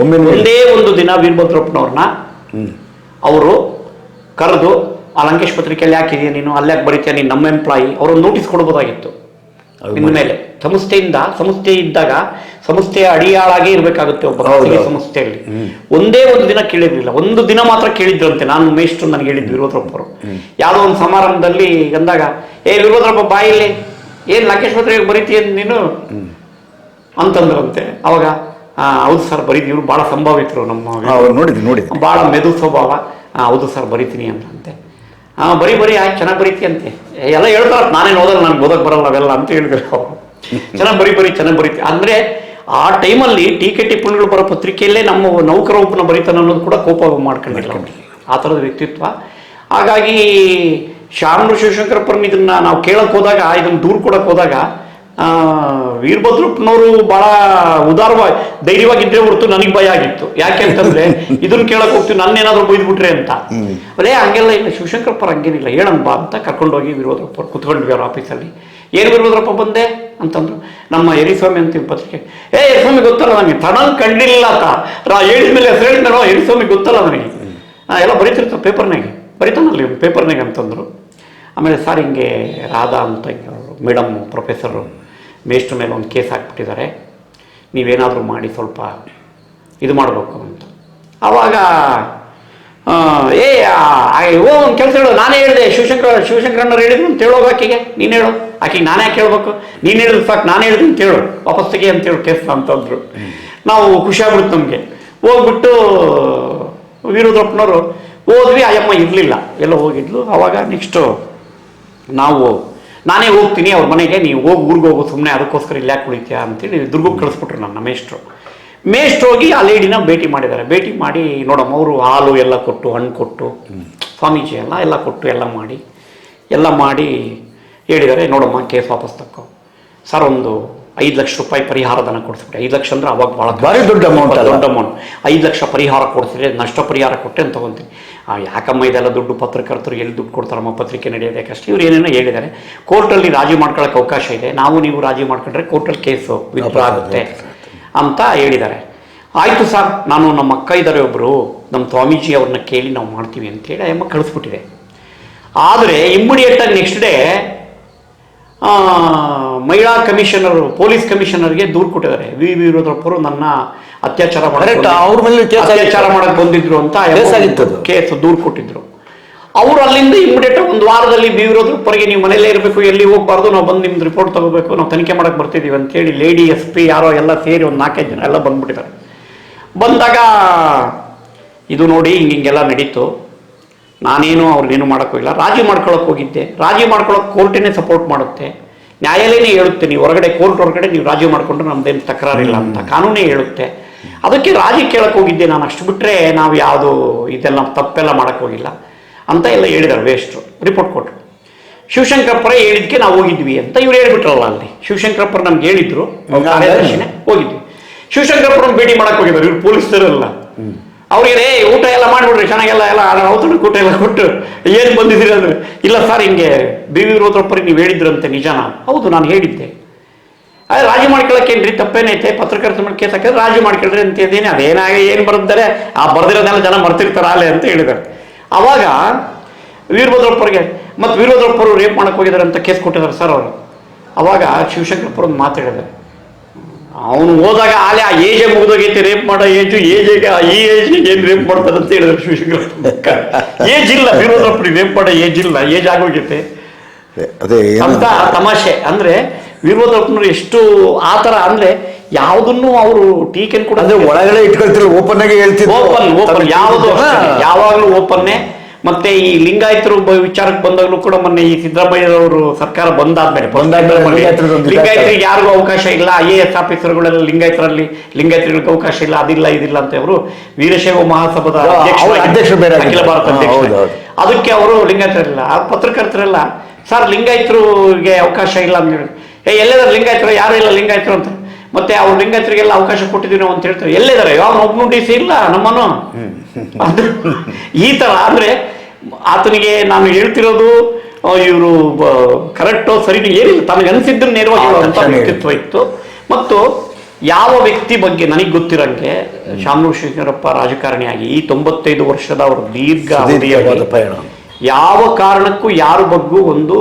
ಒಮ್ಮೆ ಒಂದೇ ಒಂದು ದಿನ ವೀರಭದ್ರಪ್ಪನವ್ರನ್ನ ಅವರು ಕರೆದು ಆ ಲಂಕೇಶ್ ಪತ್ರಿಕೆಯಲ್ಲಿ ಹಾಕಿದೀಯ ನೀನು ಅಲ್ಲೇ ಯಾಕೆ ಬರೀತೀಯ? ನೀನು ನಮ್ಮ ಎಂಪ್ಲಾಯಿ ಅವರೊಂದು ನೋಟಿಸ್ ಕೊಡ್ಬೋದಾಗಿತ್ತು. ಇನ್ನು ಮೇಲೆ. ಸಂಸ್ಥೆಯಿಂದ ಸಂಸ್ಥೆ ಇದ್ದಾಗ ಸಂಸ್ಥೆಯ ಅಡಿಯಾಳಾಗಿ ಇರಬೇಕಾಗುತ್ತೆ ಒಬ್ಬ ಸಂಸ್ಥೆಯಲ್ಲಿ. ಒಂದೇ ಒಂದು ದಿನ ಕೇಳಿರ್ಲಿಲ್ಲ. ಒಂದು ದಿನ ಮಾತ್ರ ಕೇಳಿದ್ರಂತೆ. ನಾನು ಮೇಷ್ಟ್ರು ನನಗೆ ಹೇಳಿದ್ದು ವೀರಭದ್ರಪ್ಪರು ಯಾವುದೋ ಒಂದು ಸಮಾರಂಭದಲ್ಲಿ ಅಂದಾಗ ಏ ವಿರೋಧ್ರಪ್ಪ ಬಾಯಿಲಿ ಏನು ಲಂಕೇಶ್ ಪತ್ರಿಕೆ ಬರೀತೀಯ ನೀನು? ಅಂತಂದ್ರಂತೆ. ಅವಾಗ "ಆ, ಹೌದು ಸರ್ ಬರೀತೀವಿ. ಇವರು ಭಾಳ ಸಂಭಾವಿತರು ನಮ್ಮ ಅವ್ರು ನೋಡಿದ್ವಿ ನೋಡಿದ್ವಿ ಭಾಳ ಮೆದು ಸ್ವಭಾವ. "ಆ, ಹೌದು ಸರ್ ಬರಿತೀನಿ ಅಂತಂತೆ. ಹಾಂ ಬರೀ ಬರೀ, ಆಯ್ತು, ಚೆನ್ನಾಗಿ ಬರೀತೀಯಂತೆ ಅಂತೆ. ಎಲ್ಲ ಹೇಳ್ತಾರೆ ನಾನೇನು ಓದಲ್ಲ, ನನಗೆ ಓದಕ್ಕೆ ಬರಲ್ಲ ಅವೆಲ್ಲ ಅಂತ ಹೇಳಿದ್ರು ಚೆನ್ನಾಗಿ ಬರೀ ಬರೀ, ಚೆನ್ನಾಗಿ ಬರೀತಿ. ಅಂದರೆ ಆ ಟೈಮಲ್ಲಿ ಟೀಕೆ ಟಿಪ್ಪಣಿಗಳು ಬರೋ ಪತ್ರಿಕೆಯಲ್ಲೇ ನಮ್ಮ ನೌಕರ ಒಬ್ಬನ ಬರೀತಾನೆ ಅನ್ನೋದು ಕೂಡ ಕೋಪ ಮಾಡ್ಕೊಂಡಿಲ್ಲ ಆ ಥರದ ವ್ಯಕ್ತಿತ್ವ. ಹಾಗಾಗಿ ಶ್ಯಾಮರು ಶಿವಶಂಕರಪ್ಪರನ್ನ ಇದನ್ನು ನಾವು ಕೇಳಕ್ ಹೋದಾಗ, ಇದನ್ನ ದೂರು ಕೊಡಕ್ ಹೋದಾಗ ವೀರಭದ್ರಪ್ಪನವರು ಬಹಳ ಉದಾರವಾಗಿ ಧೈರ್ಯವಾಗಿದ್ರೆ ಹೊರತು ನನಗೆ ಭಯ ಆಗಿತ್ತು. ಯಾಕೆ ಅಂತಂದ್ರೆ ಇದನ್ನ ಕೇಳಕ್ ಹೋಗ್ತೀವಿ ನನ್ನೇನಾದ್ರೂ ಬೈದ್ಬಿಟ್ರೆ ಅಂತ. ಅದೇ ಹಂಗೆಲ್ಲ ಇಲ್ಲ ಶಿವಶಂಕರಪ್ಪರ ಹಂಗೇನಿಲ್ಲ. ಹೇಳಂಬ ಬಾ ಅಂತ ಕರ್ಕೊಂಡೋಗಿ ವೀರಭದ್ರಪ್ಪ ಕುತ್ಕೊಂಡ್ವಿ ಅವ್ರ ಆಫೀಸಲ್ಲಿ ಏನು ವೀರಭದ್ರಪ್ಪ ಬಂದೆ? ಅಂತಂದ್ರು ನಮ್ಮ ಎರಿಸ್ವಾಮಿ ಅಂತ ಪತ್ರಿಕೆ. ಏ ಎರಿಸ್ವಾಮಿ ಗೊತ್ತಲ್ಲ ನನಗೆ? ತನಲ್ ಕಂಡಿಲ್ಲ ರಾ ಹೇಳಿದ್ಮೇಲೆ ಹೆಸರು ಹೇಳಿದ್ಮೇಲೆ ಎರಿಸ್ವಾಮಿ ಗೊತ್ತಲ್ಲ ನನಗೆ. ಆ, ಎಲ್ಲ ಬರೀತಿರ್ತಾರೆ ಪೇಪರ್ನಾಗೆ. ಬರಿತಾನಲ್ಲಿ ಪೇಪರ್ನಾಗೆ ಅಂತಂದರು. ಆಮೇಲೆ ಸರ್ ಹಿಂಗೆ ರಾಧಾ ಅಂತ ಮೇಡಮ್ ಪ್ರೊಫೆಸರು. ಮೇಷ್ಟ್ರ ಮೇಲೆ ಒಂದು ಕೇಸ್ ಹಾಕ್ಬಿಟ್ಟಿದ್ದಾರೆ. ನೀವೇನಾದರೂ ಮಾಡಿ ಸ್ವಲ್ಪ ಇದು ಮಾಡಬೇಕು ಅಂತ. ಆವಾಗ ಏ ಓ, ಒಂದು ಕೆಲಸ ಹೇಳು. ನಾನೇ ಹೇಳಿದೆ, ಶಿವಶಂಕರ, ಶಿವಶಂಕರಣ್ಣವ್ರು ಹೇಳಿದ್ರು ಅಂತ ಹೇಳೋದು ಆಕೆಗೆ. ನೀನು ಹೇಳು. ಆಕೆಗೆ ನಾನೇ ಹೇಳ್ಬೇಕು? ನೀನು ಹೇಳಿದ್ರು ಸಾಕು, ನಾನು ಹೇಳಿದ್ರು ಅಂತ ಹೇಳು. ವಾಪಸ್ ಅಂತ ಹೇಳು ಕೇಸ್ ಅಂತಂದ್ರು. ನಾವು ಖುಷಿಯಾಗ್ಬಿಡ್ತು ನಮಗೆ. ಹೋಗ್ಬಿಟ್ಟು ವೀರದ್ರಪ್ಪನವರು ಹೋದ್ವಿ ಅಯ್ಯಮ್ಮ ಇರಲಿಲ್ಲ. ಎಲ್ಲ ಹೋಗಿದ್ಲು. ಅವಾಗ ನೆಕ್ಸ್ಟು ನಾವು ನಾನೇ ಹೋಗ್ತೀನಿ ಅವ್ರ ಮನೆಗೆ ನೀವು ಹೋಗಿ ಊರಿಗೆ ಹೋಗು ಸುಮ್ಮನೆ ಅದಕ್ಕೋಸ್ಕರ ಇಲ್ಲಿ ಯಾಕೆ ಕುಳಿತೀಯಾ ಅಂತೇಳಿ ದುರ್ಗಕ್ಕೆ ಕಳಿಸ್ಬಿಟ್ರು ನನ್ನ ಮೇಷ್ಟ್ರು. ಮೇಷ್ಟ್ರು ಹೋಗಿ ಆ ಲೇಡಿನ ಭೇಟಿ ಮಾಡಿದ್ದಾರೆ. ಭೇಟಿ ಮಾಡಿ ನೋಡಮ್ಮ ಅವರು ಹಾಲು ಎಲ್ಲ ಕೊಟ್ಟು ಹಣ್ಣು ಕೊಟ್ಟು ಸ್ವಾಮೀಜಿ ಎಲ್ಲ ಎಲ್ಲ ಕೊಟ್ಟು ಎಲ್ಲ ಮಾಡಿ ಎಲ್ಲ ಮಾಡಿ ಹೇಳಿದ್ದಾರೆ. ನೋಡಮ್ಮ ಕೇಸ್ ವಾಪಸ್ ತಕ್ಕೋ ಸರ್ ಒಂದು ಐದು ಲಕ್ಷ ರೂಪಾಯಿ ಪರಿಹಾರಧನ ಕೊಡಿಸ್ಬಿಟ್ಟೆ ಐದು ಲಕ್ಷ ಅಂದ್ರೆ ಅವಾಗ ಭಾಳ ಭಾರಿ ದೊಡ್ಡ ಅಮೌಂಟ್ ದೊಡ್ಡ ಅಮೌಂಟ್ ಐದು ಲಕ್ಷ ಪರಿಹಾರ ಕೊಡಿಸಿದ್ರೆ ನಷ್ಟ ಪರಿಹಾರ ಕೊಟ್ಟೆ ಅಂತ ತಗೊಂತೀನಿ. ಯಾಕಮ್ಮ ಇದೆಲ್ಲ ದುಡ್ಡು ಪತ್ರಕರ್ತರು ಎಲ್ಲಿ ದುಡ್ಡು ಕೊಡ್ತಾರಮ್ಮ ಪತ್ರಿಕೆ ನಡೆಯೋದಕ್ಕಷ್ಟೇ ಇವ್ರು ಏನೇನೋ ಹೇಳಿದ್ದಾರೆ. ಕೋರ್ಟಲ್ಲಿ ರಾಜಿ ಮಾಡ್ಕೊಳ್ಳೋಕೆ ಅವಕಾಶ ಇದೆ. ನಾವು ನೀವು ರಾಜಿ ಮಾಡ್ಕೊಂಡ್ರೆ ಕೋರ್ಟಲ್ಲಿ ಕೇಸು ವಿಫಲ ಆಗುತ್ತೆ ಅಂತ ಹೇಳಿದ್ದಾರೆ. ಆಯಿತು ಸರ್ ನಾನು ನಮ್ಮ ಅಕ್ಕ ಇದ್ದಾರೆ ಒಬ್ಬರು ನಮ್ಮ ಸ್ವಾಮೀಜಿ ಅವ್ರನ್ನ ಕೇಳಿ ನಾವು ಮಾಡ್ತೀವಿ ಅಂತೇಳಿ ಅಮ್ಮ ಕಳಿಸ್ಬಿಟ್ಟಿದೆ. ಆದರೆ ಇಮ್ಮಿಡಿಯೇಟಾಗಿ ನೆಕ್ಸ್ಟ್ ಡೇ ಮಹಿಳಾ ಕಮಿಷನರು ಪೊಲೀಸ್ ಕಮಿಷನರ್ಗೆ ದೂರು ಕೊಟ್ಟಿದ್ದಾರೆ. ವಿ ವೀರಭದ್ರಪ್ಪರು ನನ್ನ ಅತ್ಯಾಚಾರ. ಅವ್ರ ಮೇಲೆ. ಅತ್ಯಾಚಾರ ಮಾಡಕ್ ಬಂದಿದ್ರು ಅಂತ. ಕೇಸ್ ದೂರು ಕೊಟ್ಟಿದ್ರು. ಅವರು ಅಲ್ಲಿಂದ ಇಮ್ಮಿಡಿಯೇಟ್ ಒಂದು ವಾರದಲ್ಲಿ ಬೀವಿರೋದ್ರ ಪರಿಗೆ ನೀವು ಮನೆಯಲ್ಲೇ ಇರಬೇಕು ಎಲ್ಲಿ ಹೋಗ್ಬಾರ್ದು ನಾವು ಬಂದು ನಿಮ್ದು ರಿಪೋರ್ಟ್ ತಗೋಬೇಕು ನಾವು ತನಿಖೆ ಮಾಡಕ್ ಬರ್ತಿದೀವಿ ಅಂತೇಳಿ ಲೇಡಿ ಎಸ್ ಪಿ ಯಾರೋ ಎಲ್ಲ ಸೇರಿ ಒಂದು ನಾಲ್ಕೈದು ಜನ ಎಲ್ಲ ಬಂದ್ಬಿಟ್ಟಿದ್ದಾರೆ. ಬಂದಾಗ ಇದು ನೋಡಿ ಹಿಂಗೆ ಹಿಂಗೆಲ್ಲ ನಡೀತು. ನಾನೇನು ಅವ್ರನ್ನೇನು ಇಲ್ಲ. ರಾಜಿ ಮಾಡ್ಕೊಳಕ್ಕೆ ಹೋಗಿದ್ದೆ. ರಾಜಿ ಮಾಡ್ಕೊಳಕ್ಕೆ ಕೋರ್ಟಿನೇ ಸಪೋರ್ಟ್ ಮಾಡುತ್ತೆ. ನ್ಯಾಯಾಲಯನೇ ಹೇಳುತ್ತೆ ನೀವು ಹೊರಗಡೆ ಕೋರ್ಟ್ ಹೊರಗಡೆ ನೀವು ರಾಜಿ ಮಾಡಿಕೊಂಡ್ರೆ ನಮ್ದೇನು ತಕರಾರಿಲ್ಲ ಅಂತ. ಕಾನೂನೇ ಹೇಳುತ್ತೆ. ಅದಕ್ಕೆ ರಾಜಿ ಕೇಳಕ್ಕೆ ಹೋಗಿದ್ದೆ ನಾನು ಅಷ್ಟು ಬಿಟ್ಟರೆ ನಾವು ಯಾವುದು ಇದೆಲ್ಲ ತಪ್ಪೆಲ್ಲ ಮಾಡಕ್ಕೆ ಹೋಗಿಲ್ಲ ಅಂತ ಎಲ್ಲ ಹೇಳಿದರು ವೇಸ್ಟ್ರು ರಿಪೋರ್ಟ್ ಕೊಟ್ಟರು. ಶಿವಶಂಕರಪ್ಪರ ಹೇಳಿದ್ಕೆ ನಾವು ಹೋಗಿದ್ವಿ ಅಂತ ಇವ್ರು ಹೇಳ್ಬಿಟ್ರಲ್ಲ ಅಲ್ಲಿ. ಶಿವಶಂಕರಪ್ಪರು ನಮ್ಗೆ ಹೇಳಿದ್ರು ಹೋಗಿದ್ವಿ. ಶಿವಶಂಕರಪ್ಪರನ್ನ ಭೇಟಿ ಮಾಡಕ್ಕೆ ಹೋಗಿದ್ದಾರೆ ಇವ್ರು ಪೊಲೀಸರಲ್ಲ ಅವ್ರಿಗೆ ಊಟ ಎಲ್ಲ ಮಾಡಿಬಿಡ್ರಿ ಚೆನ್ನಾಗೆಲ್ಲ ಎಲ್ಲ ಹೌದು ಊಟ ಎಲ್ಲ ಕೊಟ್ಟು ಏನು ಬಂದಿದ್ದೀರಿ ಅಂದ್ರೆ? ಇಲ್ಲ ಸರ್ ಹಿಂಗೆ ಬಿ ವಿ ವಿರೋಧಪ್ಪರಿಗೆ ನೀವು ಹೇಳಿದ್ರಂತೆ ನಿಜಾನ? ಹೌದು ನಾನು ಹೇಳಿದ್ದೆ. ಅದೇ ರಾಜಿ ಮಾಡ್ಕೊಳ್ಳೋಕ್ಕೇನ್ರಿ ತಪ್ಪೇನೈತೆ? ಪತ್ರಕರ್ತರ ಮೇಲೆ ಕೇಸ್ ಹಾಕಿದ್ರೆ ರಾಜಿ ಮಾಡ್ಕೊಳ್ರಿ ಅಂತ ಇದ್ದೀನಿ ಅದೇನಾಗ ಏನು ಬರೆದಿದ್ದಾರೆ ಆ ಬರ್ದಿರೋದನ್ನ ಜನ ಮರ್ತಿರ್ತಾರ ಅಲ್ಲೇ ಅಂತ ಹೇಳಿದ್ದಾರೆ ಅವಾಗ ವೀರಭದ್ರಪ್ಪರಿಗೆ ಮತ್ತು ವೀರಭದ್ರಪ್ಪರು ರೇಪ್ ಮಾಡಕ್ಕೆ ಹೋಗಿದ್ದಾರೆ ಅಂತ ಕೇಸ್ ಕೊಟ್ಟಿದ್ದಾರೆ ಸರ್ ಅವರು. ಅವಾಗ ಶಿವಶಂಕರಪ್ಪರು ಒಂದು ಮಾತು ಹೇಳಿದ್ದಾರೆ ಅವನು ಹೋದಾಗ ಆಲೆ ಆ ಏಜೆ ಮುಗಿದೋಗೈತಿ ರೇಪ್ ಮಾಡೋ ಏಜು ಏಜಿಗೆ ಈ ಏಜ್ಗೆ ಏನು ರೇಪ್ ಮಾಡ್ತಾರೆ ಅಂತ ಹೇಳಿದ್ರು ಶಿವಶಂಕರಪ್ಪ. ಏಜ್ ಇಲ್ಲ ವೀರಭದ್ರಪ್ಪರಿಗೆ ರೇಪ್ ಮಾಡೋ ಏಜ್ ಇಲ್ಲ ಏಜ್ ಆಗೋಗೈತೆ. ಅದೇ ಅಂತ ತಮಾಷೆ. ಅಂದ್ರೆ ವೀರಭದ್ರಪ್ಪನವರು ಎಷ್ಟು ಆ ಥರ ಅಂದ್ರೆ ಯಾವುದನ್ನು ಅವರು ಟೀಕೆನ್ ಕೂಡ ಅಂದ್ರೆ ಒಳಗಡೆ ಇಟ್ಕೊಳ್ತಿಲ್ಲ ಓಪನ್ ಆಗಿ ಹೇಳ್ತಿದ್ರು. ಓಪನ್ ಓಪನ್ ಯಾವುದು ಯಾವಾಗಲೂ ಓಪನ್ನೇ ಮತ್ತೆ ಈ ಲಿಂಗಾಯತರು ವಿಚಾರಕ್ಕೆ ಬಂದಾಗಲೂ ಕೂಡ ಮೊನ್ನೆ ಈ ಸಿದ್ದರಾಮಯ್ಯನವರು ಸರ್ಕಾರ ಬಂದಾದ್ಮೇಲೆ. ಲಿಂಗಾಯತರಿಗೆ ಯಾರಿಗೂ ಅವಕಾಶ ಇಲ್ಲ. ಐ ಎ ಎಸ್ ಆಫೀಸರ್ಗಳೆಲ್ಲ ಲಿಂಗಾಯತರಲ್ಲಿ ಲಿಂಗಾಯತರಿಗೆ ಅವಕಾಶ ಇಲ್ಲ ಅದಿಲ್ಲ ಇದಿಲ್ಲ ಅಂತ ಅವರು ವೀರಶೈವ ಮಹಾಸಭಾದ ಅಖಿಲ ಭಾರತ ಅಧ್ಯಕ್ಷ. ಅದಕ್ಕೆ ಅವರು ಲಿಂಗಾಯತರಿಲ್ಲ. ಪತ್ರಕರ್ತರೆಲ್ಲ. ಸರ್ ಲಿಂಗಾಯತರಿಗೆ ಅವಕಾಶ ಇಲ್ಲ ಅಂತ ಹೇಳಿ. ಏ ಎಲ್ಲಿದ್ದಾರೆ ಲಿಂಗಾಯತರು? ಯಾರು ಇಲ್ಲ ಲಿಂಗಾಯತರು ಅಂತ. ಮತ್ತೆ ಅವ್ರು ಲಿಂಗಾಯತರಿಗೆಲ್ಲ ಅವಕಾಶ ಕೊಟ್ಟಿದ್ದೀವಿ ನಾವು ಅಂತ ಹೇಳ್ತಾರೆ. ಎಲ್ಲಿದ್ದಾರೆ? ಯಾವ ಒಬ್ಬನು ಡಿ ಸಿ ಇಲ್ಲ ನಮ್ಮನು ಅದು ಈ ತರ ಆದ್ರೆ ಆತನಿಗೆ ನಾನು ಹೇಳ್ತಿರೋದು ಇವರು ಕರೆಕ್ಟೋ ಸರಿ ಏನಿಲ್ಲ. ತನಗೆ ಅನಿಸಿದ್ದನ್ನು ನೇರವಾಗಿ ವ್ಯಕ್ತಿತ್ವ ಇತ್ತು. ಮತ್ತು ಯಾವ ವ್ಯಕ್ತಿ ಬಗ್ಗೆ ನನಗೆ ಗೊತ್ತಿರಂಗೆ ಶಾಮನೂರು ಶೇಖರಪ್ಪ ರಾಜಕಾರಣಿಯಾಗಿ ಈ ತೊಂಬತ್ತೈದು ವರ್ಷದ ಅವರ ದೀರ್ಘ ಯಾವ ಕಾರಣಕ್ಕೂ ಯಾರ ಬಗ್ಗೂ ಒಂದು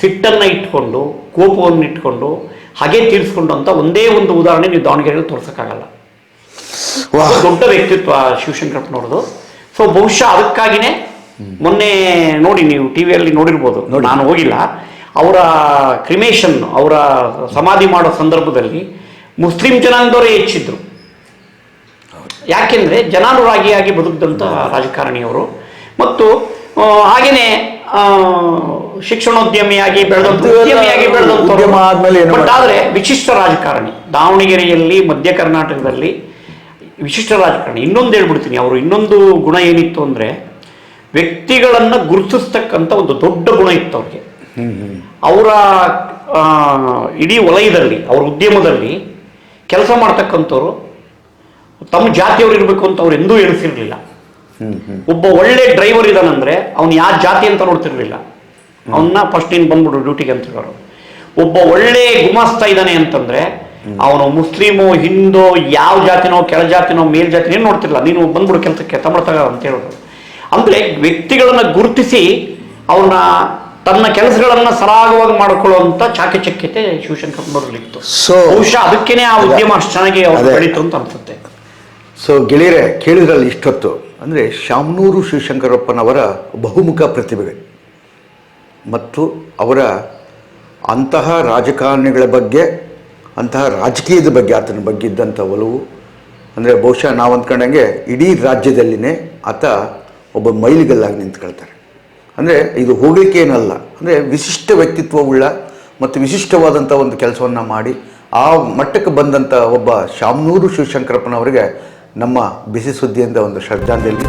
ಸಿಟ್ಟನ್ನ ಇಟ್ಕೊಂಡು ಕೋಪವನ್ನು ಇಟ್ಕೊಂಡು ಹಾಗೆ ತೀರಿಸ್ಕೊಂಡು ಅಂತ ಒಂದೇ ಒಂದು ಉದಾಹರಣೆ ನೀವು ದಾವಣಗೆರೆಯಲ್ಲಿ ತೋರ್ಸಕ್ಕಾಗಲ್ಲ. ದೊಡ್ಡ ವ್ಯಕ್ತಿತ್ವ ಶಿವಶಂಕರಪ್ಪನವ್ರದ್ದು ಸೊ ಬಹುಶಃ ಅದಕ್ಕಾಗಿನೇ ಮೊನ್ನೆ ನೋಡಿ ನೀವು ಟಿ ವಿಯಲ್ಲಿ ನೋಡಿರ್ಬೋದು. ನೋಡಿ. ನಾನು ಹೋಗಿಲ್ಲ. ಅವರ ಕ್ರಿಮೇಷನ್ ಅವರ ಸಮಾಧಿ ಮಾಡೋ ಸಂದರ್ಭದಲ್ಲಿ ಮುಸ್ಲಿಂ ಜನಾಂಗದವರೇ ಹೆಚ್ಚಿದ್ರು. ಯಾಕೆಂದರೆ ಜನಾನುರಾಗಿಯಾಗಿ ಬದುಕಿದಂಥ ರಾಜಕಾರಣಿಯವರು. ಮತ್ತು ಆ, ಶಿಕ್ಷಣೋದ್ಯಮಿಯಾಗಿ ಉದ್ಯಮಿಯಾಗಿ ಉದ್ಯಮ ಆದ್ಮೇಲೆ ಏನು ಬಟ್? ಆದರೆ ವಿಶಿಷ್ಟ ರಾಜಕಾರಣಿ ದಾವಣಗೆರೆಯಲ್ಲಿ ಮಧ್ಯ ಕರ್ನಾಟಕದಲ್ಲಿ ವಿಶಿಷ್ಟ ರಾಜಕಾರಣಿ. ಇನ್ನೊಂದು ಹೇಳ್ಬಿಡ್ತೀನಿ ಅವರು ಇನ್ನೊಂದು ಗುಣ ಏನಿತ್ತು ಅಂದರೆ ವ್ಯಕ್ತಿಗಳನ್ನು ಗುರುತಿಸ್ತಕ್ಕಂಥ ಒಂದು ದೊಡ್ಡ ಗುಣ ಇತ್ತು ಅವ್ರಿಗೆ. ಅವರ ಇಡೀ ವಲಯದಲ್ಲಿ ಅವ್ರ ಉದ್ಯಮದಲ್ಲಿ ಕೆಲಸ ಮಾಡ್ತಕ್ಕಂಥವ್ರು ತಮ್ಮ ಜಾತಿಯವರು ಇರಬೇಕು ಅಂತ ಅವ್ರು ಎಂದೂ ಎಣಿಸಿರ್ಲಿಲ್ಲ. ಒಬ್ಬ ಒಳ್ಳೆ ಡ್ರೈವರ್ ಇದ್ದಾನಂದ್ರೆ ಅವ್ನು ಯಾವ ಜಾತಿ ಅಂತ ನೋಡ್ತಿರ್ಲಿಲ್ಲ. ಅವನ್ನ ಫಸ್ಟ್ ನೀನು ಬಂದ್ಬಿಡು ಡ್ಯೂಟಿಗೆ ಅಂತ ಹೇಳೋರು ಒಬ್ಬ ಒಳ್ಳೆ ಗುಮಾಸ್ತಾ ಇದ್ದಾನೆ ಅಂತಂದ್ರೆ ಅವನು ಮುಸ್ಲಿಮು ಹಿಂದೂ ಯಾವ ಜಾತಿನೋ ಕೆಳ ಜಾತಿನೋ ಮೇಲ್ ಜಾತಿನೋ ಏನು ನೋಡ್ತಿಲ್ಲ ನೀನು ಬಂದ್ಬಿಡು ಕೆಲಸಕ್ಕೆ ತಮಿಳು ತಗ ಅಂತ ಹೇಳೋದು. ಅಂದ್ರೆ ವ್ಯಕ್ತಿಗಳನ್ನ ಗುರುತಿಸಿ ಅವ್ರನ್ನ ತನ್ನ ಕೆಲಸಗಳನ್ನ ಸರಾಗವಾಗಿ ಮಾಡಿಕೊಳ್ಳುವಂತ ಚಾಕಚಕ್ಯತೆ ಶಿವಶಂಕರಪ್ಪನವ್ರಲ್ಲಿತ್ತು ಸೊ ಬಹುಶಃ ಅದಕ್ಕೇನೆ ಆ ಉದ್ಯಮ ಅಷ್ಟು ಚೆನ್ನಾಗಿ ಅವ್ರು. ಬೆಳೀತು ಅಂತ ಅನ್ಸುತ್ತೆ. ಸೊ ಗೆಳೆಯರೆ ಕೇಳಿದ್ರಲ್ಲಿ ಇಷ್ಟೊತ್ತು. ಅಂದರೆ ಶಾಮನೂರು ಶಿವಶಂಕರಪ್ಪನವರ ಬಹುಮುಖ ಪ್ರತಿಭೆ. ಮತ್ತು ಅವರ ಅಂತಹ ರಾಜಕಾರಣಿಗಳ ಬಗ್ಗೆ, ಅಂತಹ ರಾಜಕೀಯದ ಬಗ್ಗೆ, ಆತನ ಬಗ್ಗೆ ಇದ್ದಂಥ ಒಲವು. ಅಂದರೆ ಬಹುಶಃ ನಾವು ಅಂದ್ಕೊಂಡಂಗೆ ಇಡೀ ರಾಜ್ಯದಲ್ಲಿನೇ ಆತ ಒಬ್ಬ ಮೈಲಿಗಲ್ಲಾಗಿ ನಿಂತ್ಕೊಳ್ತಾರೆ. ಅಂದರೆ ಇದು ಹೋಗಲಿಕ್ಕೆ ಏನಲ್ಲ ಅಂದರೆ ವಿಶಿಷ್ಟ ವ್ಯಕ್ತಿತ್ವವುಳ್ಳ ಮತ್ತು ವಿಶಿಷ್ಟವಾದಂಥ ಒಂದು ಕೆಲಸವನ್ನು ಮಾಡಿ, ಆ ಮಟ್ಟಕ್ಕೆ ಬಂದಂಥ ಒಬ್ಬ ಶಾಮನೂರು ಶಿವಶಂಕರಪ್ಪನವರಿಗೆ ನಮ್ಮ ಬಿಸಿ ಸುದ್ದಿಯಿಂದ ಒಂದು ಶ್ರದ್ಧಾಂಜಲಿ.